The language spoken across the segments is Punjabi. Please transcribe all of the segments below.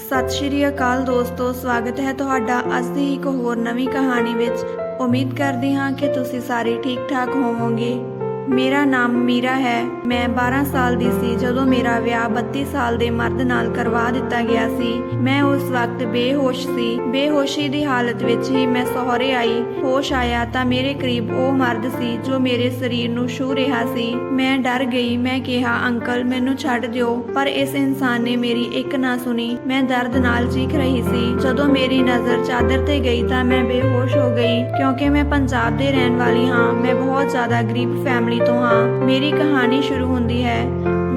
ਸਤਿ ਸ਼੍ਰੀ ਅਕਾਲ ਦੋਸਤੋ, ਸਵਾਗਤ ਹੈ ਤੁਹਾਡਾ ਅੱਜ ਦੀ ਇੱਕ ਹੋਰ ਨਵੀਂ ਕਹਾਣੀ ਵਿੱਚ। ਉਮੀਦ ਕਰਦੀ ਹਾਂ ਕਿ ਤੁਸੀਂ ਸਾਰੇ ਠੀਕ ਠਾਕ ਹੋਵੋਗੇ। ਮੇਰਾ ਨਾਮ ਮੀਰਾ ਹੈ। ਮੈਂ 12 ਸਾਲ ਦੀ ਸੀ ਜਦੋਂ ਮੇਰਾ ਵਿਆਹ 32 ਸਾਲ ਦੇ ਮਰਦ ਨਾਲ ਕਰਵਾ ਦਿੱਤਾ ਗਿਆ ਸੀ। ਮੈਂ ਉਸ ਵਕਤ ਬੇਹੋਸ਼ ਸੀ। ਬੇਹੋਸ਼ੀ ਦੀ ਹਾਲਤ ਵਿੱਚ ਹੀ ਮੈਂ ਸਹੁਰੇ ਆਈ। ਹੋਸ਼ ਆਇਆ ਤਾਂ ਮੇਰੇ ਕਰੀਬ ਉਹ ਮਰਦ ਸੀ ਜੋ ਮੇਰੇ ਸਰੀਰ ਨੂੰ ਛੂ ਰਿਹਾ ਸੀ। ਮੈਂ ਡਰ ਗਈ। ਮੈਂ ਕਿਹਾ, ਅੰਕਲ, ਮੈਨੂੰ ਛੱਡ ਦਿਓ। ਪਰ ਇਸ ਇਨਸਾਨ ਨੇ ਮੇਰੀ ਇੱਕ ਨਾ ਸੁਣੀ। ਮੈਂ ਦਰਦ ਨਾਲ ਚੀਖ ਰਹੀ ਸੀ। ਜਦੋਂ ਮੇਰੀ ਨਜ਼ਰ ਚਾਦਰ ਤੇ ਗਈ ਤਾਂ ਮੈਂ ਬੇਹੋਸ਼ ਹੋ ਗਈ। ਕਿਉਂਕਿ ਮੈਂ ਪੰਜਾਬ ਦੇ ਰਹਿਣ ਵਾਲੀ ਹਾਂ। ਮੈਂ ਬਹੁਤ ਜ਼ਿਆਦਾ ਗਰੀਬ ਫੈਮਿਲੀ ਤੋਂ ਹਾਂ। ਮੇਰੀ ਕਹਾਣੀ ਸ਼ੁਰੂ ਹੁੰਦੀ ਹੈ।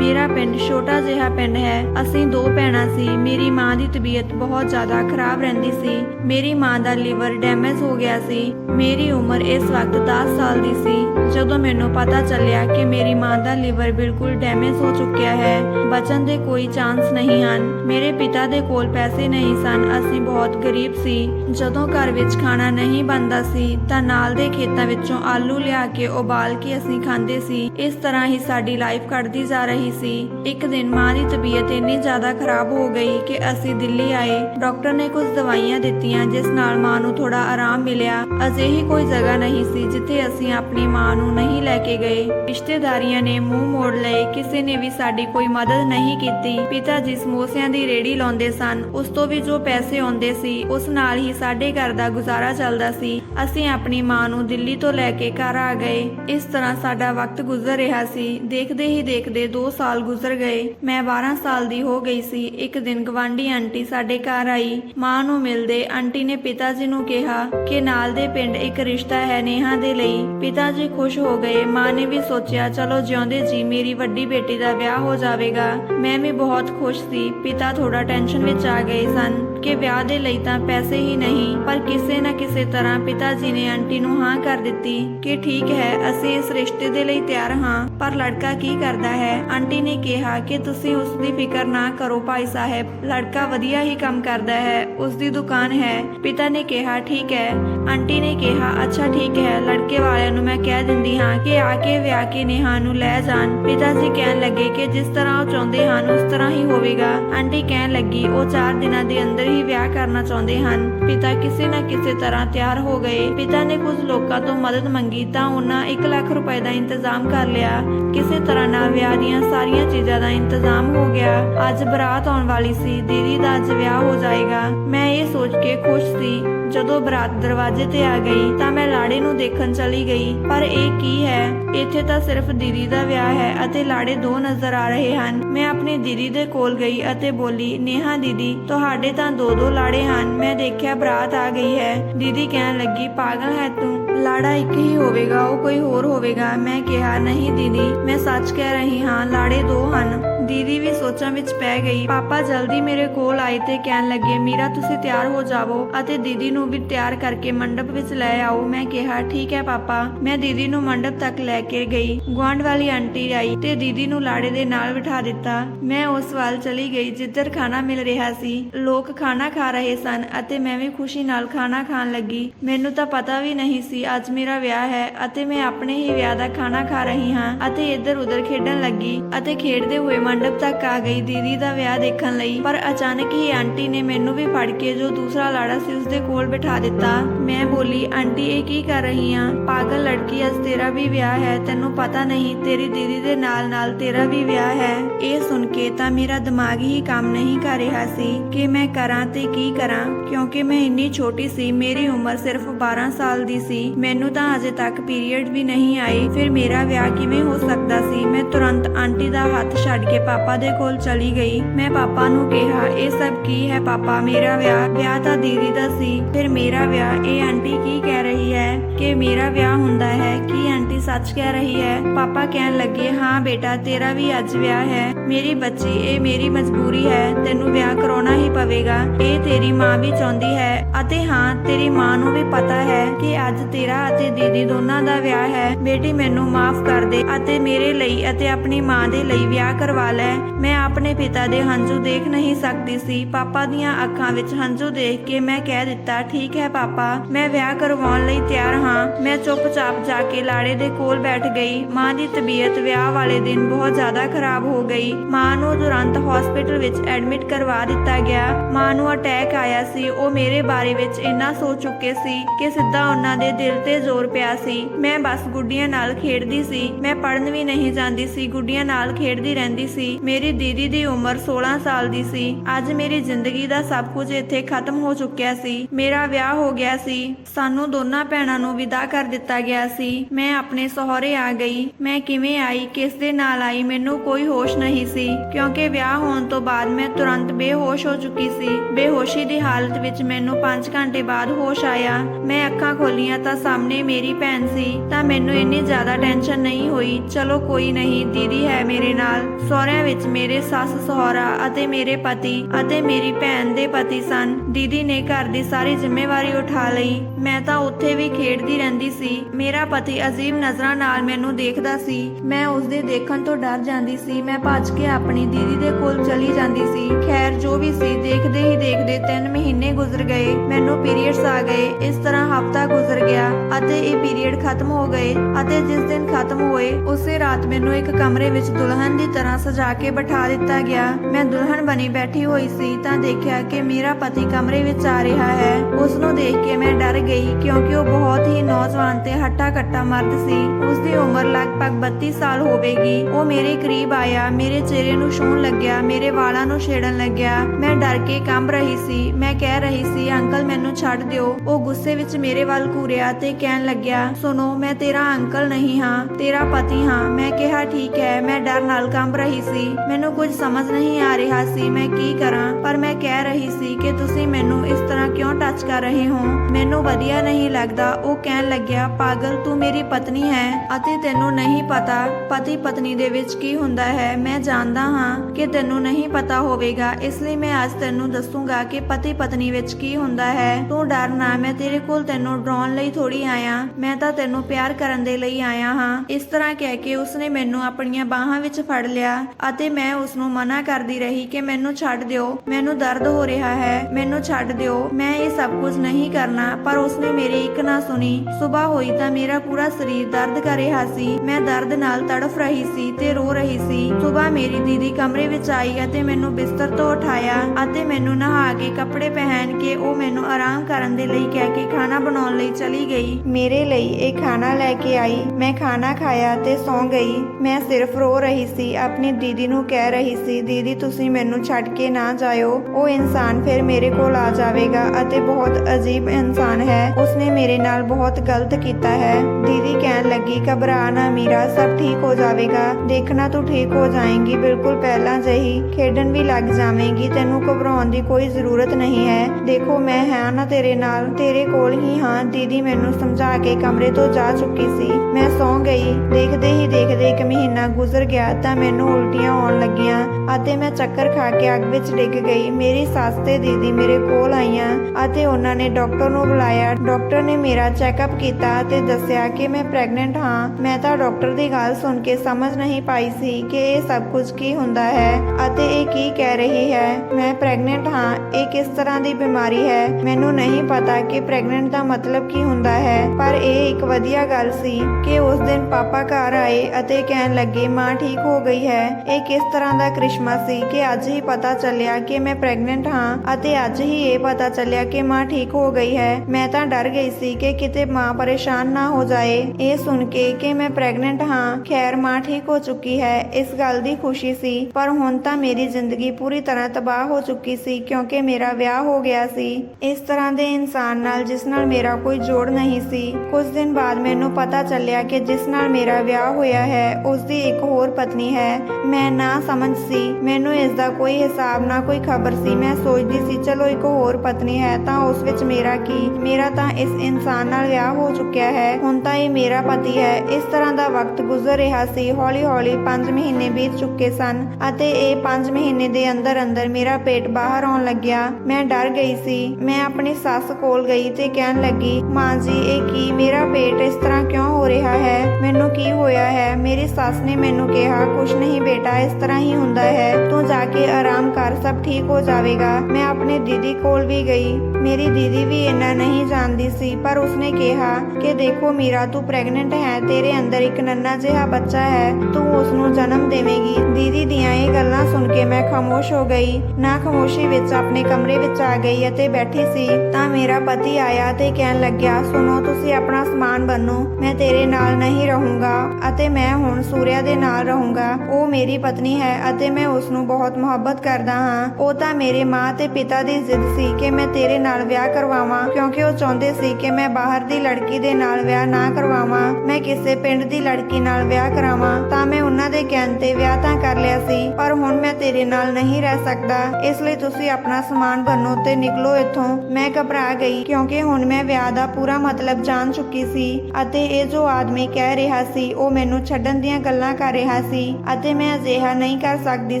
ਮੇਰਾ ਪਿੰਡ ਛੋਟਾ ਜਿਹਾ ਪਿੰਡ ਹੈ। ਅਸੀਂ ਦੋ ਭੈਣਾਂ ਸੀ। ਮੇਰੀ ਮਾਂ ਦੀ ਤਬੀਅਤ ਬਹੁਤ ਜ਼ਿਆਦਾ ਖਰਾਬ ਰਹਿੰਦੀ ਸੀ। ਮੇਰੀ ਮਾਂ ਦਾ ਲੀਵਰ ਡੈਮੇਜ ਹੋ ਗਿਆ ਸੀ। ਮੇਰੀ ਉਮਰ ਇਸ ਵਕਤ 10 ਸਾਲ ਦੀ ਸੀ। ਜਦੋਂ ਮੈਨੂੰ ਪਤਾ ਚੱਲਿਆ ਕਿ ਮੇਰੀ ਮਾਂ ਦਾ ਲਿਵਰ ਬਿਲਕੁਲ ਡੈਮੇਜ ਹੋ ਚੁੱਕਿਆ ਹੈ, ਬਚਣ ਦੇ ਕੋਈ ਚਾਂਸ ਨਹੀਂ ਹਨ। ਮੇਰੇ ਪਿਤਾ ਦੇ ਕੋਲ ਪੈਸੇ ਨਹੀਂ ਸਨ। ਅਸੀਂ ਬਹੁਤ ਗਰੀਬ ਸੀ। ਜਦੋਂ ਘਰ ਵਿੱਚ ਖਾਣਾ ਨਹੀਂ ਬਣਦਾ ਸੀ, ਤਾਂ ਨਾਲ ਦੇ ਖੇਤਾਂ ਵਿੱਚੋਂ ਆਲੂ ਲਿਆ ਕੇ ਉਬਾਲ ਕੇ ਅਸੀਂ ਖਾਂਦੇ ਸੀ। ਇਸ ਤਰ੍ਹਾਂ ਹੀ ਸਾਡੀ ਲਾਈਫ ਕੱਢਦੀ ਜਾ ਰਹੀ ਸੀ। ਇੱਕ ਦਿਨ ਮਾਂ ਦੀ ਤਬੀਅਤ ਇੰਨੀ ਜ਼ਿਆਦਾ ਖਰਾਬ ਹੋ ਗਈ ਕਿ ਅਸੀਂ ਦਿੱਲੀ ਆਏ। ਡਾਕਟਰ ਨੇ ਕੁਝ ਦਵਾਈਆਂ ਦਿੱਤੀਆਂ ਜਿਸ ਨਾਲ ਮਾਂ ਨੂੰ ਥੋੜਾ ਆਰਾਮ ਮਿਲਿਆ। ਅਜਿਹੀ ਕੋਈ ਜਗ੍ਹਾ ਨਹੀਂ ਸੀ ਜਿੱਥੇ ਅਸੀਂ ਆਪਣੀ ਮਾਂ ਨੂੰ ਨਹੀਂ ਲੈ ਕੇ ਗਏ। ਰਿਸ਼ਤੇਦਾਰੀਆਂ ਨੇ ਮੂੰਹ ਮੋੜ ਲਏ। ਕਿਸੇ ਨੇ ਵੀ ਸਾਡੀ ਕੋਈ ਮਦਦ ਨਹੀਂ ਕੀਤੀ। ਪਿਤਾ ਜੀ ਸਮੋਸਿਆਂ ਦੀ ਰੇੜੀ ਲਾਉਂਦੇ ਸਨ, ਉਸ ਤੋਂ ਵੀ ਜੋ ਪੈਸੇ ਆਉਂਦੇ ਸੀ, ਉਸ ਨਾਲ ਹੀ ਸਾਡੇ ਘਰ ਦਾ ਗੁਜ਼ਾਰਾ ਚੱਲਦਾ ਸੀ। ਅਸੀਂ ਆਪਣੀ ਮਾਂ ਨੂੰ ਦਿੱਲੀ ਤੋਂ ਲੈ ਕੇ ਘਰ ਆ ਗਏ। ਇਸ ਤਰ੍ਹਾਂ ਸਾਡਾ ਵਕਤ ਗੁਜ਼ਰ ਰਿਹਾ ਸੀ। ਦੇਖਦੇ ਹੀ ਦੇਖਦੇ 2 ਸਾਲ ਗੁਜ਼ਰ ਗਏ। ਮੈਂ 12 ਸਾਲ ਦੀ ਹੋ ਗਈ ਸੀ। ਇੱਕ ਦਿਨ ਗਵਾਂਢੀ ਆਂਟੀ ਸਾਡੇ ਘਰ ਆਈ। ਮਾਂ ਨੂੰ ਮਿਲਦੇ ਆਂਟੀ ਨੇ ਪਿਤਾ ਜੀ ਨੂੰ ਕਿਹਾ ਕਿ ਨਾਲ ਦੇ ਪਿੰਡ ਇੱਕ ਰਿਸ਼ਤਾ ਹੈ ਨੇਹਾ ਦੇ ਲਈ। ਪਿਤਾ ਜੀ ਖੁਸ਼ ਹੋ ਗਏ। ਮਾਂ ਨੇ ਵੀ ਸੋਚਿਆ, ਚਲੋ ਜਿਉਂਦੇ ਜੀ, ਮੇਰੀ ਵੱਡੀ ਬੇਟੀ ਦਾ ਵਿਆਹ ਹੋ ਜਾਵੇਗਾ। ਮੈਂ ਵੀ ਬਹੁਤ ਖੁਸ਼ ਸੀ। ਪਿਤਾ ਥੋੜਾ ਟੈਨਸ਼ਨ ਵਿੱਚ ਆ ਗਏ ਸਨ ਕਿ ਵਿਆਹ ਦੇ ਲਈ ਤਾਂ ਪੈਸੇ ਹੀ ਨਹੀਂ, ਪਰ ਕਿਸੇ ਨਾ ਕਿਸੇ ਤਰ੍ਹਾਂ ਪਿਤਾ ਜੀ ਨੇ ਆਂਟੀ ਨੂੰ ਹਾਂ ਕਰ ਦਿੱਤੀ ਕਿ ਠੀਕ ਹੈ, ਅਸੀਂ ਇਸ ਰਿਸ਼ਤੇ ਦੇ ਲਈ ਤਿਆਰ ਹਾਂ। ਪਰ ਲੜਕਾ ਕੀ ਕਰਦਾ ਹੈ? ਆਂਟੀ ਨੇ ਕਿਹਾ ਕਿ ਤੁਸੀਂ ਉਸ ਦੀ ਫਿਕਰ ਨਾ ਕਰੋ ਭਾਈ ਸਾਹਿਬ। ਲੜਕਾ ਵਧੀਆ ਹੀ ਕੰਮ ਕਰਦਾ ਹੈ ਉਸ ਦੀ ਦੁਕਾਨ ਹੈ। ਪਿਤਾ ਨੇ ਕਿਹਾ, ਠੀਕ ਹੈ। ਆਂਟੀ ਨੇ ਕਿਹਾ, ਅੱਛਾ, ਠੀਕ ਹੈ, ਲੜਕੇ ਵਾਲਿਆਂ ਨੂੰ ਮੈਂ ਕਹਿ ਦਿੰਦੀ ਹਾਂ ਕਿ ਆ ਕੇ ਵਿਆਹ ਕੇ ਨੇਹਾ ਨੂੰ ਲੈ ਜਾਣ। ਪਿਤਾ ਜੀ ਕਹਿਣ ਲੱਗੇ ਕਿ ਜਿਸ ਤਰ੍ਹਾਂ ਉਹ ਚਾਹੁੰਦੇ ਹਨ, ਉਸ ਤਰ੍ਹਾਂ ਹੀ ਹੋਵੇਗਾ। ਆਂਟੀ ਕਹਿਣ ਲੱਗੀ, ਉਹ 4 ਦਿਨਾਂ ਦੇ ਅੰਦਰ ਹੀ ਵਿਆਹ ਕਰਨਾ ਚਾਹੁੰਦੇ ਹਨ। ਪਿਤਾ ਕਿਸੇ ਨਾ ਕਿਸੇ ਤਰ੍ਹਾਂ ਤਿਆਰ ਹੋ ਗਏ। ਪਿਤਾ ਨੇ ਕੁਝ ਲੋਕਾਂ ਤੋਂ ਮਦਦ ਮੰਗੀ ਤਾਂ ਉਹਨਾਂ 1 ਲੱਖ ਰੁਪਏ ਦਾ ਇੰਤਜ਼ਾਮ ਕਰ ਲਿਆ। ਕਿਸੇ ਤਰ੍ਹਾਂ ਨਾਲ ਵਿਆਹ ਦੀਆਂ ਸਾਰੀਆਂ ਚੀਜ਼ਾਂ ਦਾ ਇੰਤਜ਼ਾਮ ਹੋ ਗਿਆ। ਅੱਜ ਬਰਾਤ ਆਉਣ ਵਾਲੀ ਸੀ, ਦੀਦੀ ਦਾ ਅੱਜ ਵਿਆਹ ਹੋ ਜਾਏਗਾ। ਮੈਂ ਇਹ ਸੋਚ ਕੇ ਖੁਸ਼ ਸੀ। ਜਦੋਂ ਬਰਾਤ ਦਰਵਾਜ਼ੇ ਤੇ ਆ ਗਈ ਤਾਂ ਮੈਂ ਲਾੜੇ ਨੂੰ ਦੇਖਣ ਚਲੀ ਗਈ। ਪਰ ਇਹ ਕੀ ਹੈ? ਇੱਥੇ ਤਾਂ ਸਿਰਫ ਦੀਦੀ ਦਾ ਵਿਆਹ ਹੈ ਅਤੇ ਲਾੜੇ ਦੋ ਨਜ਼ਰ ਆ ਰਹੇ ਹਨ। ਮੈਂ ਆਪਣੀ ਦੀਦੀ ਦੇ ਕੋਲ ਗਈ ਅਤੇ ਬੋਲੀ, ਨੇਹਾ ਦੀਦੀ, ਤੁਹਾਡੇ ਤਾਂ ਦੋ ਦੋ ਲਾੜੇ ਹਨ। ਮੈਂ ਦੇਖਿਆ ਬਰਾਤ ਆ ਗਈ ਹੈ। ਦੀਦੀ ਕਹਿਣ ਲੱਗੀ, ਪਾਗਲ ਹੈ ਤੂੰ। ਲਾੜਾ ਇੱਕ ਹੀ ਹੋਵੇਗਾ, ਉਹ ਕੋਈ ਹੋਰ ਹੋਵੇਗਾ। ਮੈਂ ਕਿਹਾ, ਨਹੀਂ ਦੀਦੀ, ਮੈਂ ਸੱਚ ਕਹਿ ਰਹੀ ਹਾਂ, ਲਾੜੇ ਦੋ ਹਨ। ਦੀਦੀ ਵੀ ਸੋਚਾਂ ਵਿੱਚ ਪੈ ਗਈ। ਪਾਪਾ ਜਲਦੀ ਮੇਰੇ ਕੋਲ ਆਏ ਤੇ ਕਹਿਣ ਲੱਗੇ, ਮੀਰਾ, ਤੁਸੀਂ ਤਿਆਰ ਹੋ ਜਾਵੋ ਅਤੇ ਦੀਦੀ ਨੂੰ ਵੀ ਤਿਆਰ ਕਰਕੇ ਮੰਡਪ ਵਿੱਚ ਲੈ ਆਓ। ਮੈਂ ਕਿਹਾ, ਠੀਕ ਹੈ ਪਾਪਾ। ਮੈਂ ਦੀਦੀ ਨੂੰ ਮੰਡਪ ਤੱਕ ਲੈ ਕੇ ਗਈ। ਗੁਆਂਢ ਵਾਲੀ ਆਂਟੀ ਆਈ ਤੇ ਦੀਦੀ ਨੂੰ ਲਾੜੇ ਦੇ ਨਾਲ ਬਿਠਾ ਦਿੱਤਾ। ਮੈਂ ਉਸ ਵੱਲ ਚਲੀ ਗਈ ਜਿੱਧਰ ਖਾਣਾ ਮਿਲ ਰਿਹਾ ਸੀ। ਲੋਕ ਖਾਣਾ ਖਾ ਰਹੇ ਸਨ ਅਤੇ ਮੈਂ ਵੀ ਖੁਸ਼ੀ ਨਾਲ ਖਾਣਾ ਖਾਣ ਲੱਗੀ। ਮੈਨੂੰ ਤਾਂ ਪਤਾ ਵੀ ਨਹੀਂ ਸੀ, ਅੱਜ ਮੇਰਾ ਵਿਆਹ ਹੈ ਅਤੇ ਮੈਂ ਆਪਣੇ ਹੀ ਵਿਆਹ ਦਾ ਖਾਣਾ ਖਾ ਰਹੀ ਹਾਂ ਅਤੇ ਇੱਧਰ ਉੱਧਰ ਖੇਡਣ ਲੱਗੀ ਅਤੇ ਖੇਡਦੇ ਹੋਏ ਮੰਡਪ ਤੱਕ ਆ ਗਈ। ਦੀਦੀ ਦਾ ਵਿਆਹ ਦੇਖਣ ਲਈ। ਪਰ ਅਚਾਨਕ ਹੀ ਆਂਟੀ ਨੇ ਮੈਨੂੰ ਵੀ ਫੜ ਕੇ ਜੋ ਦੂਸਰਾ ਲਾੜਾ ਸੀ ਉਸਦੇ ਕੋਲ ਬਿਠਾ ਦਿੱਤਾ। ਮੈਂ ਬੋਲੀ, ਆਂਟੀ, ਇਹ ਕੀ ਕਰ ਰਹੀ ਆ? ਪਾਗਲ ਲੜਕੀ, ਅੱਜ ਤੇਰਾ ਵੀ ਵਿਆਹ ਹੈ। ਤੈਨੂੰ ਪਤਾ ਨਹੀਂ, ਤੇਰੀ ਦੀਦੀ ਦੇ ਨਾਲ ਨਾਲ ਤੇਰਾ ਵੀ ਵਿਆਹ ਹੈ। ਇਹ ਸੁਣ ਕੇ ਤਾਂ ਮੇਰਾ ਦਿਮਾਗ ਹੀ ਕੰਮ ਨਹੀਂ ਕਰ ਰਿਹਾ ਸੀ ਕਿ ਮੈਂ ਕਰਾਂ ਤੇ ਕੀ ਕਰਾਂ, ਕਿਉਂਕਿ ਮੈਂ ਇੰਨੀ ਛੋਟੀ ਸੀ, ਮੇਰੀ ਉਮਰ ਸਿਰਫ 12 ਸਾਲ ਦੀ ਸੀ। ਮੈਨੂੰ ਤਾਂ ਅਜੇ ਤੱਕ ਪੀਰੀਅਡ ਵੀ ਨਹੀਂ ਆਈ। ਫਿਰ ਮੇਰਾ ਵਿਆਹ ਕਿਵੇਂ ਹੋ ਸਕਦਾ ਸੀ? ਮੈਂ ਤੁਰੰਤ ਆਂਟੀ ਦਾ ਹੱਥ ਛੱਡ ਕੇ ਪਾਪਾ ਦੇ ਕੋਲ ਚਲੀ ਗਈ। ਮੈਂ ਪਾਪਾ ਨੂੰ ਕਿਹਾ, ਇਹ ਸਭ ਕੀ ਹੈ ਪਾਪਾ? ਮੇਰਾ ਵਿਆਹ ਵਿਆਹ ਤਾਂ ਦੀਦੀ ਦਾ ਸੀ। ਫਿਰ ਮੇਰਾ ਵਿਆਹ, ਇਹ ਆਂਟੀ ਕੀ ਕਹਿ ਰਹੀ ਹੈ? ਕਿ ਮੇਰਾ ਵਿਆਹ ਹੁੰਦਾ ਹੈ? ਕੀ ਆਂਟੀ ਸੱਚ ਕਹਿ ਰਹੀ ਹੈ? ਪਾਪਾ ਕਹਿਣ ਲੱਗੇ, ਹਾਂ ਬੇਟਾ, ਤੇਰਾ ਵੀ ਅੱਜ ਵਿਆਹ ਹੈ। ਮੇਰੀ ਬੱਚੀ, ਇਹ ਮੇਰੀ ਮਜਬੂਰੀ ਹੈ। ਤੈਨੂੰ ਵਿਆਹ ਕਰਾਉਣਾ ਹੀ ਪਵੇਗਾ। ਇਹ ਤੇਰੀ ਮਾਂ ਵੀ ਚਾਹੁੰਦੀ ਹੈ। ਅਤੇ ਹਾਂ, ਤੇਰੀ ਮਾਂ ਨੂੰ ਵੀ ਪਤਾ ਹੈ ਕਿ ਅੱਜ ਤੇਰਾ ਅਤੇ ਦੀਦੀ ਦੋਨਾਂ ਦਾ ਵਿਆਹ ਹੈ। ਬੇਟੀ, ਮੈਨੂੰ ਮਾਫ ਕਰ ਦੇ ਅਤੇ ਮੇਰੇ ਲਈ ਅਤੇ ਆਪਣੀ ਮਾਂ ਦੇ ਲਈ ਵਿਆਹ ਕਰਵਾ ਹਾਲ ਹੈ। ਮੈਂ ਆਪਣੇ ਪਿਤਾ ਦੇ ਹੰਝੂ ਦੇਖ ਨਹੀਂ ਸਕਦੀ ਸੀ। ਪਾਪਾ ਦੀਆਂ ਅੱਖਾਂ ਵਿੱਚ ਹੰਝੂ ਦੇਖ ਕੇ ਮੈਂ ਕਹਿ ਦਿੱਤਾ, ਠੀਕ ਹੈ ਪਾਪਾ, ਮੈਂ ਵਿਆਹ ਕਰਵਾਉਣ ਲਈ ਤਿਆਰ ਹਾਂ। ਮੈਂ ਚੁੱਪਚਾਪ ਜਾ ਕੇ ਲਾੜੇ ਦੇ ਕੋਲ ਬੈਠ ਗਈ। ਮਾਂ ਦੀ ਤਬੀਅਤ ਵਿਆਹ ਵਾਲੇ ਦਿਨ ਬਹੁਤ ਜ਼ਿਆਦਾ ਖਰਾਬ ਹੋ ਗਈ। ਮਾਂ ਨੂੰ ਤੁਰੰਤ ਹਸਪੀਟਲ ਵਿੱਚ ਐਡਮਿਟ ਕਰਵਾ ਦਿੱਤਾ ਗਿਆ। ਮਾਂ ਨੂੰ ਅਟੈਕ ਆਇਆ ਸੀ। ਉਹ ਮੇਰੇ ਬਾਰੇ ਵਿੱਚ ਇੰਨਾ ਸੋਚ ਚੁੱਕੇ ਸੀ ਕਿ ਸਿੱਧਾ ਉਹਨਾਂ ਦੇ ਦਿਲ ਤੇ ਜ਼ੋਰ ਪਿਆ ਸੀ। ਮੈਂ ਬਸ ਗੁੱਡੀਆਂ ਨਾਲ ਖੇਡਦੀ ਸੀ। ਮੈਂ ਪੜਨ ਵੀ ਨਹੀਂ ਜਾਂਦੀ ਸੀ। ਗੁੱਡੀਆਂ ਨਾਲ ਖੇਡਦੀ ਰਹਿੰਦੀ ਸੀ। ਮੇਰੀ ਦੀਦੀ ਦੀ ਉਮਰ 16 ਸਾਲ ਦੀ ਸੀ। ਅੱਜ ਮੇਰੀ ਜ਼ਿੰਦਗੀ ਦਾ ਸਭ ਕੁਝ ਇੱਥੇ ਖਤਮ ਹੋ ਚੁੱਕਿਆ ਸੀ। ਮੇਰਾ ਵਿਆਹ ਹੋ ਗਿਆ ਸੀ। ਸਾਨੂੰ ਦੋਨਾਂ ਭੈਣਾਂ ਨੂੰ ਵਿਦਾ ਕਰ ਦਿੱਤਾ ਗਿਆ ਸੀ। ਮੈਂ ਆਪਣੇ ਸਹੁਰੇ ਆ ਗਈ। ਮੈਂ ਕਿਵੇਂ ਆਈ, ਕਿਸ ਦੇ ਨਾਲ ਆਈ, ਮੈਨੂੰ ਕੋਈ ਹੋਸ਼ ਨਹੀਂ ਸੀ। ਕਿਉਂਕਿ ਵਿਆਹ ਹੋਣ ਤੋਂ ਬਾਅਦ ਮੈਂ ਤੁਰੰਤ ਬੇਹੋਸ਼ ਹੋ ਚੁੱਕੀ ਸੀ। ਬੇਹੋਸ਼ੀ ਦੀ ਹਾਲਤ ਵਿੱਚ ਮੈਨੂੰ 5 ਘੰਟੇ ਬਾਅਦ ਹੋਸ਼ ਆਇਆ। ਮੈਂ ਅੱਖਾਂ ਖੋਲੀਆਂ ਤਾਂ ਸਾਹਮਣੇ ਮੇਰੀ ਭੈਣ ਸੀ। ਤਾਂ ਮੈਨੂੰ ਇੰਨੀ ਜ਼ਿਆਦਾ ਟੈਨਸ਼ਨ ਨਹੀਂ ਹੋਈ। ਚਲੋ ਕੋਈ ਨਹੀਂ, ਦੀਦੀ ਹੈ ਮੇਰੇ ਨਾਲ। ਸਹੁਰਿਆਂ ਵਿੱਚ ਮੇਰੇ ਸੱਸ ਸਹੁਰਾ ਅਤੇ ਮੇਰੇ ਪਤੀ ਅਤੇ ਮੇਰੀ ਭੈਣ ਦੇ ਪਤੀ ਸਨ। ਦੀਦੀ ਨੇ ਘਰ ਦੀ ਸਾਰੀ ਜ਼ਿੰਮੇਵਾਰੀ ਉਠਾ ਲਈ। ਮੈਂ ਤਾਂ ਉੱਥੇ ਵੀ ਖੇਡਦੀ ਰਹਿੰਦੀ ਸੀ। ਮੇਰਾ ਪਤੀ ਅਜੀਬ ਨਜ਼ਰਾਂ ਨਾਲ ਮੈਨੂੰ ਦੇਖਦਾ ਸੀ। ਮੈਂ ਉਸ ਦੇ ਦੇਖਣ ਤੋਂ ਡਰ ਜਾਂਦੀ ਸੀ। ਮੈਂ ਭੱਜ ਕੇ ਆਪਣੀ ਦੀਦੀ ਦੇ ਕੋਲ ਚਲੀ ਜਾਂਦੀ ਸੀ। ਖੈਰ, ਜੋ ਵੀ ਸੀ, ਦੇਖਦੇ ਹੀ ਦੇਖਦੇ 3 ਮਹੀਨੇ ਗੁਜ਼ਰ ਗਏ। ਮੈਨੂੰ ਪੀਰੀਅਡਸ ਆ ਗਏ। ਇਸ ਤਰ੍ਹਾਂ ਹਫਤਾ ਗੁਜ਼ਰ ਗਿਆ ਅਤੇ ਇਹ ਪੀਰੀਅਡ ਖਤਮ ਹੋ ਗਏ ਅਤੇ ਜਿਸ ਦਿਨ ਖਤਮ ਹੋਏ, ਉਸੇ ਰਾਤ ਮੈਨੂੰ ਇੱਕ ਕਮਰੇ ਵਿੱਚ ਦੁਲਹਨ ਦੀ ਤਰ੍ਹਾਂ ਸਜਾ ਕੇ ਬਿਠਾ ਦਿੱਤਾ ਗਿਆ। ਮੈਂ ਦੁਲਹਨ ਬਣੀ ਬੈਠੀ ਹੋਈ ਸੀ ਤਾਂ ਦੇਖਿਆ ਕਿ ਮੇਰਾ ਪਤੀ ਕਮਰੇ ਵਿੱਚ ਆ ਰਿਹਾ ਹੈ। ਉਸ ਨੂੰ ਦੇਖ ਕੇ ਮੈਂ ਡਰ ਗਈ ਕਿਉਂਕਿ ਉਹ ਬਹੁਤ ਹੀ ਨੌਜਵਾਨ ਤੇ ਹੱਟਾ ਕੱਟਾ ਮਰਦ ਸੀ। ਉਸ ਦੀ ਉਮਰ ਲਗਭਗ 32 ਸਾਲ ਹੋਵੇਗੀ। ਉਹ ਮੇਰੇ ਕਰੀਬ ਆਇਆ, ਮੇਰੇ ਚਿਹਰੇ ਨੂੰ ਛੂਹਣ ਲੱਗਿਆ, ਮੇਰੇ ਵਾਲਾਂ ਨੂੰ ਛੇੜਨ ਲੱਗਿਆ। ਮੈਂ ਡਰ ਕੇ ਕੰਬ ਰਹੀ ਸੀ। ਮੈਂ ਕਹਿ ਰਹੀ ਸੀ, ਅੰਕਲ, ਮੈਨੂੰ ਛੱਡ ਦਿਓ। ਉਹ ਗੁੱਸੇ ਵਿੱਚ ਮੇਰੇ ਵੱਲ ਘੂਰਿਆ ਤੇ ਕਹਿਣ ਲੱਗਿਆ, ਸੁਣੋ, ਮੈਂ ਤੇਰਾ ਅੰਕਲ ਨਹੀਂ ਹਾਂ, ਤੇਰਾ ਪਤੀ ਹਾਂ। ਮੈਂ ਕਿਹਾ, ਠੀਕ ਹੈ। ਮੈਂ ਡਰ ਨਾਲ ਕੰਬ ਰਹੀ ਸੀ। ਮੈਨੂੰ ਕੁਝ ਸਮਝ ਨਹੀਂ ਆ ਰਿਹਾ ਸੀ ਮੈਂ ਕੀ ਕਰਾਂ, ਪਰ ਮੈਂ ਕਹਿ ਰਹੀ ਸੀ ਕਿ ਤੁਸੀਂ ਮੈਨੂੰ ਇਸ ਤਰ੍ਹਾਂ ਕਿਉਂ ਟੱਚ ਕਰ ਰਹੇ ਹੋ? ਮੈਨੂੰ ਵਧੀਆ ਨਹੀਂ ਲੱਗਦਾ। ਉਹ ਕਹਿਣ ਲੱਗਿਆ, ਪਾਗਲ, ਤੂੰ ਮੇਰੀ ਪਤਨੀ ਹੈ ਅਤੇ ਤੈਨੂੰ ਨਹੀਂ ਪਤਾ ਪਤੀ ਪਤਨੀ ਦੇ ਵਿੱਚ ਕੀ ਹੁੰਦਾ ਹੈ। ਮੈਂ ਜਾਣਦਾ ਹਾਂ ਕਿ ਤੈਨੂੰ ਨਹੀਂ ਪਤਾ ਹੋਵੇਗਾ। ਇਸ ਲਈ ਮੈਂ ਅੱਜ ਤੈਨੂੰ ਦੱਸੂਗਾ ਕਿ ਪਤੀ ਪਤਨੀ ਵਿੱਚ ਕੀ ਹੁੰਦਾ ਹੈ। ਤੂੰ ਡਰ ਨਾ, ਮੈਂ ਤੇਰੇ ਕੋਲ ਤੈਨੂੰ ਡਰਾਉਣ ਲਈ ਥੋੜੀ ਆਇਆ। ਮੈਂ ਤਾਂ ਤੈਨੂੰ ਪਿਆਰ ਕਰਨ ਦੇ ਲਈ ਆਇਆ ਹਾਂ। ਇਸ ਤਰ੍ਹਾਂ ਕਹਿ ਕੇ ਉਸਨੇ ਮੈਨੂੰ ਆਪਣੀਆਂ ਬਾਹਾਂ ਵਿੱਚ ਫੜ ਲਿਆ ਅਤੇ ਮੈਂ ਉਸ ਨੂੰ ਮਨਾ ਕਰਦੀ ਰਹੀ ਕਿ ਮੈਨੂੰ ਛੱਡ ਦਿਓ। ਮੈਨੂੰ ਦਰਦ ਹੋ ਰਿਹਾ ਹੈ। ਮੈਨੂੰ ਛੱਡ ਦਿਓ। ਮੈਂ ਇਹ ਸਭ ਕੁਝ ਨਹੀਂ ਕਰਨਾ, ਪਰ ਉਸਨੇ ਮੇਰੀ ਇੱਕ ਨਾ ਸੁਣੀ। ਸਵੇਰ ਹੋਈ ਤਾਂ ਮੇਰਾ ਪੂਰਾ ਸਰੀਰ ਦਰਦ ਕਰ ਰਿਹਾ ਸੀ। ਮੈਂ ਦਰਦ ਨਾਲ ਤੜਫ ਰਹੀ ਸੀ ਤੇ ਰੋ ਰਹੀ ਸੀ। ਸਵੇਰ ਮੇਰੀ ਦੀਦੀ ਕਮਰੇ ਵਿੱਚ ਆਈ ਅਤੇ ਮੈਨੂੰ ਬਿਸਤਰ ਤੋਂ ਉਠਾਇਆ ਅਤੇ ਮੈਨੂੰ ਨਹਾ ਕੇ ਕੱਪੜੇ ਪਹਿਨ ਕੇ ਉਹ ਮੈਨੂੰ ਆਰਾਮ ਕਰਨ ਦੇ ਲਈ ਕਹਿ ਕੇ ਖਾਣਾ ਬਣਾਉਣ ਲਈ ਚਲੀ ਗਈ। ਮੇਰੇ ਲਈ ਇਹ ਖਾਣਾ ਲੈ ਕੇ ਆਈ। ਮੈਂ ਖਾਣਾ ਖਾਇਆ ਤੇ ਸੌਂ ਗਈ। ਮੈਂ ਸਿਰਫ ਰੋ ਰਹੀ ਸੀ, ਆਪਣੀ ਦੀਦੀ ਨੂੰ ਕਹਿ ਰਹੀ ਸੀ, ਦੀਦੀ, ਤੁਸੀਂ ਮੈਨੂੰ ਛੱਡ ਕੇ ਨਾ ਜਾਇਓ। ਉਹ ਇਨਸਾਨ ਫਿਰ ਮੇਰੇ ਕੋਲ ਆ ਜਾਵੇਗਾ ਅਤੇ ਬਹੁਤ ਅਜੀਬ ਇਨਸਾਨ ਹੈ। ਉਸਨੇ ਮੇਰੇ ਨਾਲ ਬਹੁਤ ਗਲਤ ਕੀਤਾ ਹੈ। ਦੀਦੀ ਕਹਿਣ ਲੱਗੀ, ਘਬਰਾ ਨਾ ਮੀਰਾ, ਸਭ ਠੀਕ ਹੋ ਜਾਵੇਗਾ। ਦੇਖਣਾ ਤੂੰ ਠੀਕ ਹੋ ਜਾਏਂਗੀ, ਬਿਲਕੁਲ ਪਹਿਲਾਂ ਜਹੀ। ਖੇਡਣ ਵੀ ਲੱਗ ਜਾਵੇਂਗੀ, ਤੈਨੂੰ ਘਬਰਾਉਣ ਦੀ ਕੋਈ ਜ਼ਰੂਰਤ ਨਹੀਂ ਹੈ। ਦੇਖੋ, ਮੈਂ ਹਾਂ ਨਾ ਤੇਰੇ ਨਾਲ। ਤੇਰੇ ਕੋਲ ਹੀ ਹਾਂ। ਦੀਦੀ ਮੈਨੂੰ ਸਮਝਾ ਕੇ ਕਮਰੇ ਤੋਂ ਜਾ ਚੁੱਕੀ ਸੀ। ਮੈਂ ਸੌਂ ਗਈ। ਦੇਖਦੇ ਹੀ ਦੇਖਦੇ ਇੱਕ ਮਹੀਨਾ ਗੁਜ਼ਰ ਗਿਆ, ਤਾਂ ਮੈਨੂੰ ਉਲਟੀਆਂ ਆਉਣ ਲੱਗੀਆਂ ਅਤੇ ਮੈਂ ਚੱਕਰ ਖਾ ਕੇ ਅੱਗ ਵਿੱਚ ਡਿੱਗ ਗਈ। ਮੇਰੀ ਸੱਸ ਤੇ ਦੀਦੀ ਮੇਰੇ ਕੋਲ ਆਈਆਂ ਅਤੇ ਉਹਨਾਂ ਨੇ ਡਾਕਟਰ ਨੂੰ ਬੁਲਾਇਆ। ਡਾਕਟਰ ਨੇ ਮੇਰਾ ਚੈੱਕਅਪ ਕੀਤਾ ਅਤੇ ਦੱਸਿਆ ਕਿ ਮੈਂ ਪ੍ਰੈਗਨੈਂਟ ਹਾਂ। ਮੈਂ ਤਾਂ ਡਾਕਟਰ ਦੀ ਗੱਲ ਸੁਣ ਕੇ ਸਮਝ ਨਹੀਂ ਪਾਈ ਸੀ ਕਿ ਇਹ ਸਭ ਕੁਝ ਕੀ ਹੁੰਦਾ ਹੈ ਅਤੇ ਇਹ ਕੀ ਕਹਿ ਰਹੀ ਹੈ। ਮੈਂ ਪ੍ਰੈਗਨੈਂਟ ਹਾਂ ਇਹ ਕਿਸ ਤਰ੍ਹਾਂ ਦੀ ਬਿਮਾਰੀ ਹੈ? ਮੈਨੂੰ ਨਹੀਂ ਪਤਾ ਕਿ ਪ੍ਰੈਗਨੈਂਟ ਦਾ ਮਤਲਬ ਕੀ ਹੁੰਦਾ ਹੈ, ਪਰ ਇਹ ਇੱਕ ਵਧੀਆ ਗੱਲ ਸੀ ਕਿ ਉਸ ਦਿਨ ਪਾਪਾ ਘਰ ਆਏ ਅਤੇ ਕਹਿਣ ਲੱਗੇ, ਮਾਂ, ਠੀਕ ਹੋ ਗਈ ਹੈ। ਇਹ ਕਿਸ ਤਰ੍ਹਾਂ ਦਾ ਕ੍ਰਿਸ਼ਮਾ ਸੀ ਕਿ ਅੱਜ ਹੀ ਪਤਾ ਚੱਲਿਆ ਕਿ ਮੈਂ ਪ੍ਰੈਗਨੈਂਟ ਹਾਂ ਅਤੇ ਅੱਜ ਹੀ ਇਹ ਪਤਾ ਚੱਲਿਆ ਕਿ ਮਾਂ ਠੀਕ ਹੋ ਗਈ ਹੈ। ਮੈਂ ਤਾਂ ਡਰ ਗਈ ਸੀ ਕਿ ਕਿਤੇ ਮਾਂ ਪਰੇਸ਼ਾਨ ਨਾ ਹੋ ਜਾਏ। ਇਹ ਸੁਣ ਕੇ ਕਿ ਮੈਂ ਪ੍ਰੈਗਨੈਂਟ ਹਾਂ, ਖੈਰ ਮਾਂ ਠੀਕ ਹੋ ਚੁੱਕੀ ਹੈ, ਇਸ ਗੱਲ ਦੀ ਖੁਸ਼ੀ ਸੀ, ਪਰ ਹੁਣ ਤਾਂ ਮੇਰੀ ਜ਼ਿੰਦਗੀ ਪੂਰੀ ਤਰ੍ਹਾਂ ਤਬਾਹ ਹੋ ਚੁੱਕੀ ਸੀ ਕਿਉਂਕਿ ਮੇਰਾ ਵਿਆਹ ਹੋ ਗਿਆ ਸੀ। ਇਸ ਤਰ੍ਹਾਂ ਦੇ ਇਨਸਾਨ ਨਾਲ ਜਿਸ ਨਾਲ ਮੇਰਾ ਕੋਈ ਜੋੜ ਨਹੀਂ ਸੀ। ਕੁਝ ਦਿਨ ਬਾਅਦ ਮੈਨੂੰ ਪਤਾ ਚੱਲਿਆ ਕਿ ਜਿਸ ਨਾਲ ਮੇਰਾ ਵਿਆਹ ਹੋਇਆ ਹੈ ਉਸ ਦੀ ਇੱਕ ਹੋਰ ਪਤਨੀ ਹੈ। ਮੈਂ ਨਾ ਸਮਝ ਸੀ। ਮੈਨੂੰ ਇਸ ਦਾ ਕੋਈ ਹਿਸਾਬ ਨਾ ਕੋਈ ਖਬਰ ਸੀ। ਮੈਂ ਸੋਚਦੀ ਸੀ, ਚਲੋ ਇੱਕ ਹੋਰ ਪਤਨੀ ਹੈ, ਤਾਂ ਉਸ ਵਿੱਚ ਮੇਰਾ ਕੀ? ਮੇਰਾ ਤਾਂ ਇਸ ਇਨਸਾਨ ਨਾਲ ਵਿਆਹ ਹੋ ਚੁੱਕਿਆ ਹੈ। ਹੁਣ ਤਾਂ ਇਹ ਮੇਰਾ ਪਤੀ ਹੈ। ਇਸ ਤਰ੍ਹਾਂ ਦਾ ਵਕਤ ਗੁਜ਼ਰ ਰਿਹਾ ਸੀ। ਹੌਲੀ-ਹੌਲੀ 5 ਮਹੀਨੇ ਬੀਤ ਚੁੱਕੇ ਸਨ ਅਤੇ ਇਹ 5 ਮਹੀਨੇ ਦੇ ਅੰਦਰ ਅੰਦਰ ਮੇਰਾ ਪੇਟ ਬਾਹਰ ਆਉਣ ਲੱਗਿਆ। ਮੈਂ ਡਰ ਗਈ ਸੀ। ਮੈਂ ਆਪਣੀ ਸੱਸ ਕੋਲ ਗਈ ਤੇ ਕਹਿਣ ਲੱਗੀ, ਮਾਂ ਜੀ, ਇਹ ਕੀ? ਮੇਰਾ ਪੇਟ ਇਸ ਤਰ੍ਹਾਂ ਕਿਉਂ ਹੋ ਰਿਹਾ ਹੈ? ਮੈਨੂੰ ਕੀ ਹੋਇਆ ਹੈ? ਮੇਰੀ ਸੱਸ ਨੇ ਮੈਨੂੰ ਕਿਹਾ, ਕੁਛ ਨਹੀਂ ਬੇਟਾ, ਇਸ ਤਰ੍ਹਾਂ ਹੀ ਹੁੰਦਾ ਹੈ। ਤੂੰ ਜਾ ਕੇ ਆਰਾਮ ਕਰ, ਸਭ ਠੀਕ ਹੋ ਜਾਵੇਗਾ। ਮੈਂ ਆਪਣੇ ਦੀਦੀ ਕੋਲ ਵੀ ਗਈ। ਮੇਰੀ ਦੀਦੀ ਵੀ ਇੰਨਾ ਨਹੀਂ ਜਾਣਦੀ ਸੀ, ਪਰ ਉਸਨੇ ਕਿਹਾ ਕਿ, ਦੇਖੋ ਮੀਰਾ, ਤੂੰ ਪ੍ਰੈਗਨੈਂਟ ਹੈ, ਤੇਰੇ ਅੰਦਰ ਇੱਕ ਨੰਨਾ ਜਿਹਾ ਬੱਚਾ ਹੈ। ਤੂੰ ਉਸ ਨੂੰ ਜਨਮ ਦੇਵੇਂਗੀ। ਦੀਦੀ ਦੀਆਂ ਇਹ ਗੱਲਾਂ ਸੁਣ ਕੇ ਮੈਂ ਖਾਮੋਸ਼ ਹੋ ਗਈ। ਨਾ ਖਾਮੋਸ਼ੀ ਵਿੱਚ ਆਪਣੇ ਕਮਰੇ ਵਿੱਚ ਆ ਗਈ ਅਤੇ ਬੈਠੀ ਸੀ, ਤਾਂ ਮੇਰਾ ਪਤੀ ਆਇਆ ਤੇ ਕਹਿਣ ਲੱਗਿਆ, ਸੁਣੋ, ਤੁਸੀਂ ਆਪਣਾ ਸਮਾਨ ਬੰਨੋ, ਮੈਂ ਤੇਰੇ ਨਾਲ ਨਹੀਂ ਰਹੂੰਗਾ ਅਤੇ ਮੈਂ ਹੁਣ ਸੂਰਿਆ ਦੇ ਨਾਲ ਰਹੂੰਗਾ। ਉਹ ਮੇਰੀ ਪਤਨੀ ਹੈ ਅਤੇ ਮੈਂ ਉਸ ਨੂੰ ਬਹੁਤ ਮੁਹੱਬਤ ਕਰਦਾ ਹਾਂ। ਉਹ ਤਾਂ ਮੇਰੇ ਮਾਂ ਤੇ ਪਿਤਾ ਦੀ ਜ਼ਿੱਦ ਸੀ ਕਿ ਮੈਂ ਤੇਰੇ ਨਾਲ ਵਿਆਹ ਕਰਵਾਵਾਂ, ਕਿਉਂਕਿ ਉਹ ਚਾਹੁੰਦੇ ਸੀ ਕਿ ਮੈਂ ਬਾਹਰ ਦੀ ਲੜਕੀ ਦੇ ਨਾਲ ਵਿਆਹ ਨਾ ਕਰਵਾਵਾਂ, ਮੈਂ ਕਿਸੇ ਪਿੰਡ ਦੀ ਲੜਕੀ ਨਾਲ ਵਿਆਹ ਕਰਾਵਾਂ, ਤਾਂ ਮੈਂ ਉਹਨਾਂ ਦੇ ਕਹਿਣ ਤੇ ਵਿਆਹ ਤਾਂ ਕਰ ਲਿਆ ਸੀ, ਪਰ ਹੁਣ ਮੈਂ ਤੇਰੇ ਨਾਲ ਨਹੀਂ ਰਹਿ ਸਕਦਾ। ਇਸ ਲਈ ਤੁਸੀਂ ਆਪਣਾ ਸਮਾਨ ਬੰਨੋ ਤੇ ਨਿਕਲੋ ਇੱਥੋਂ। ਮੈਂ ਘਬਰਾ ਗਈ ਕਿਉਂਕਿ ਹੁਣ ਮੈਂ ਵਿਆਹ ਦਾ ਪੂਰਾ ਮਤਲਬ ਜਾਣ ਚੁੱਕੀ ਸੀ ਅਤੇ ਇਹ ਜੋ ਆਦਮੀ ਕਹਿ ਰਿਹਾ ਸੀ, ਉਹ ਮੈਨੂੰ ਛੱਡਣ ਦੀਆਂ ਗੱਲਾਂ ਕਰ ਰਿਹਾ ਸੀ ਅਤੇ ਮੈਂ ਅਜਿਹਾ ਨਹੀਂ ਕਰ ਸਕਦੀ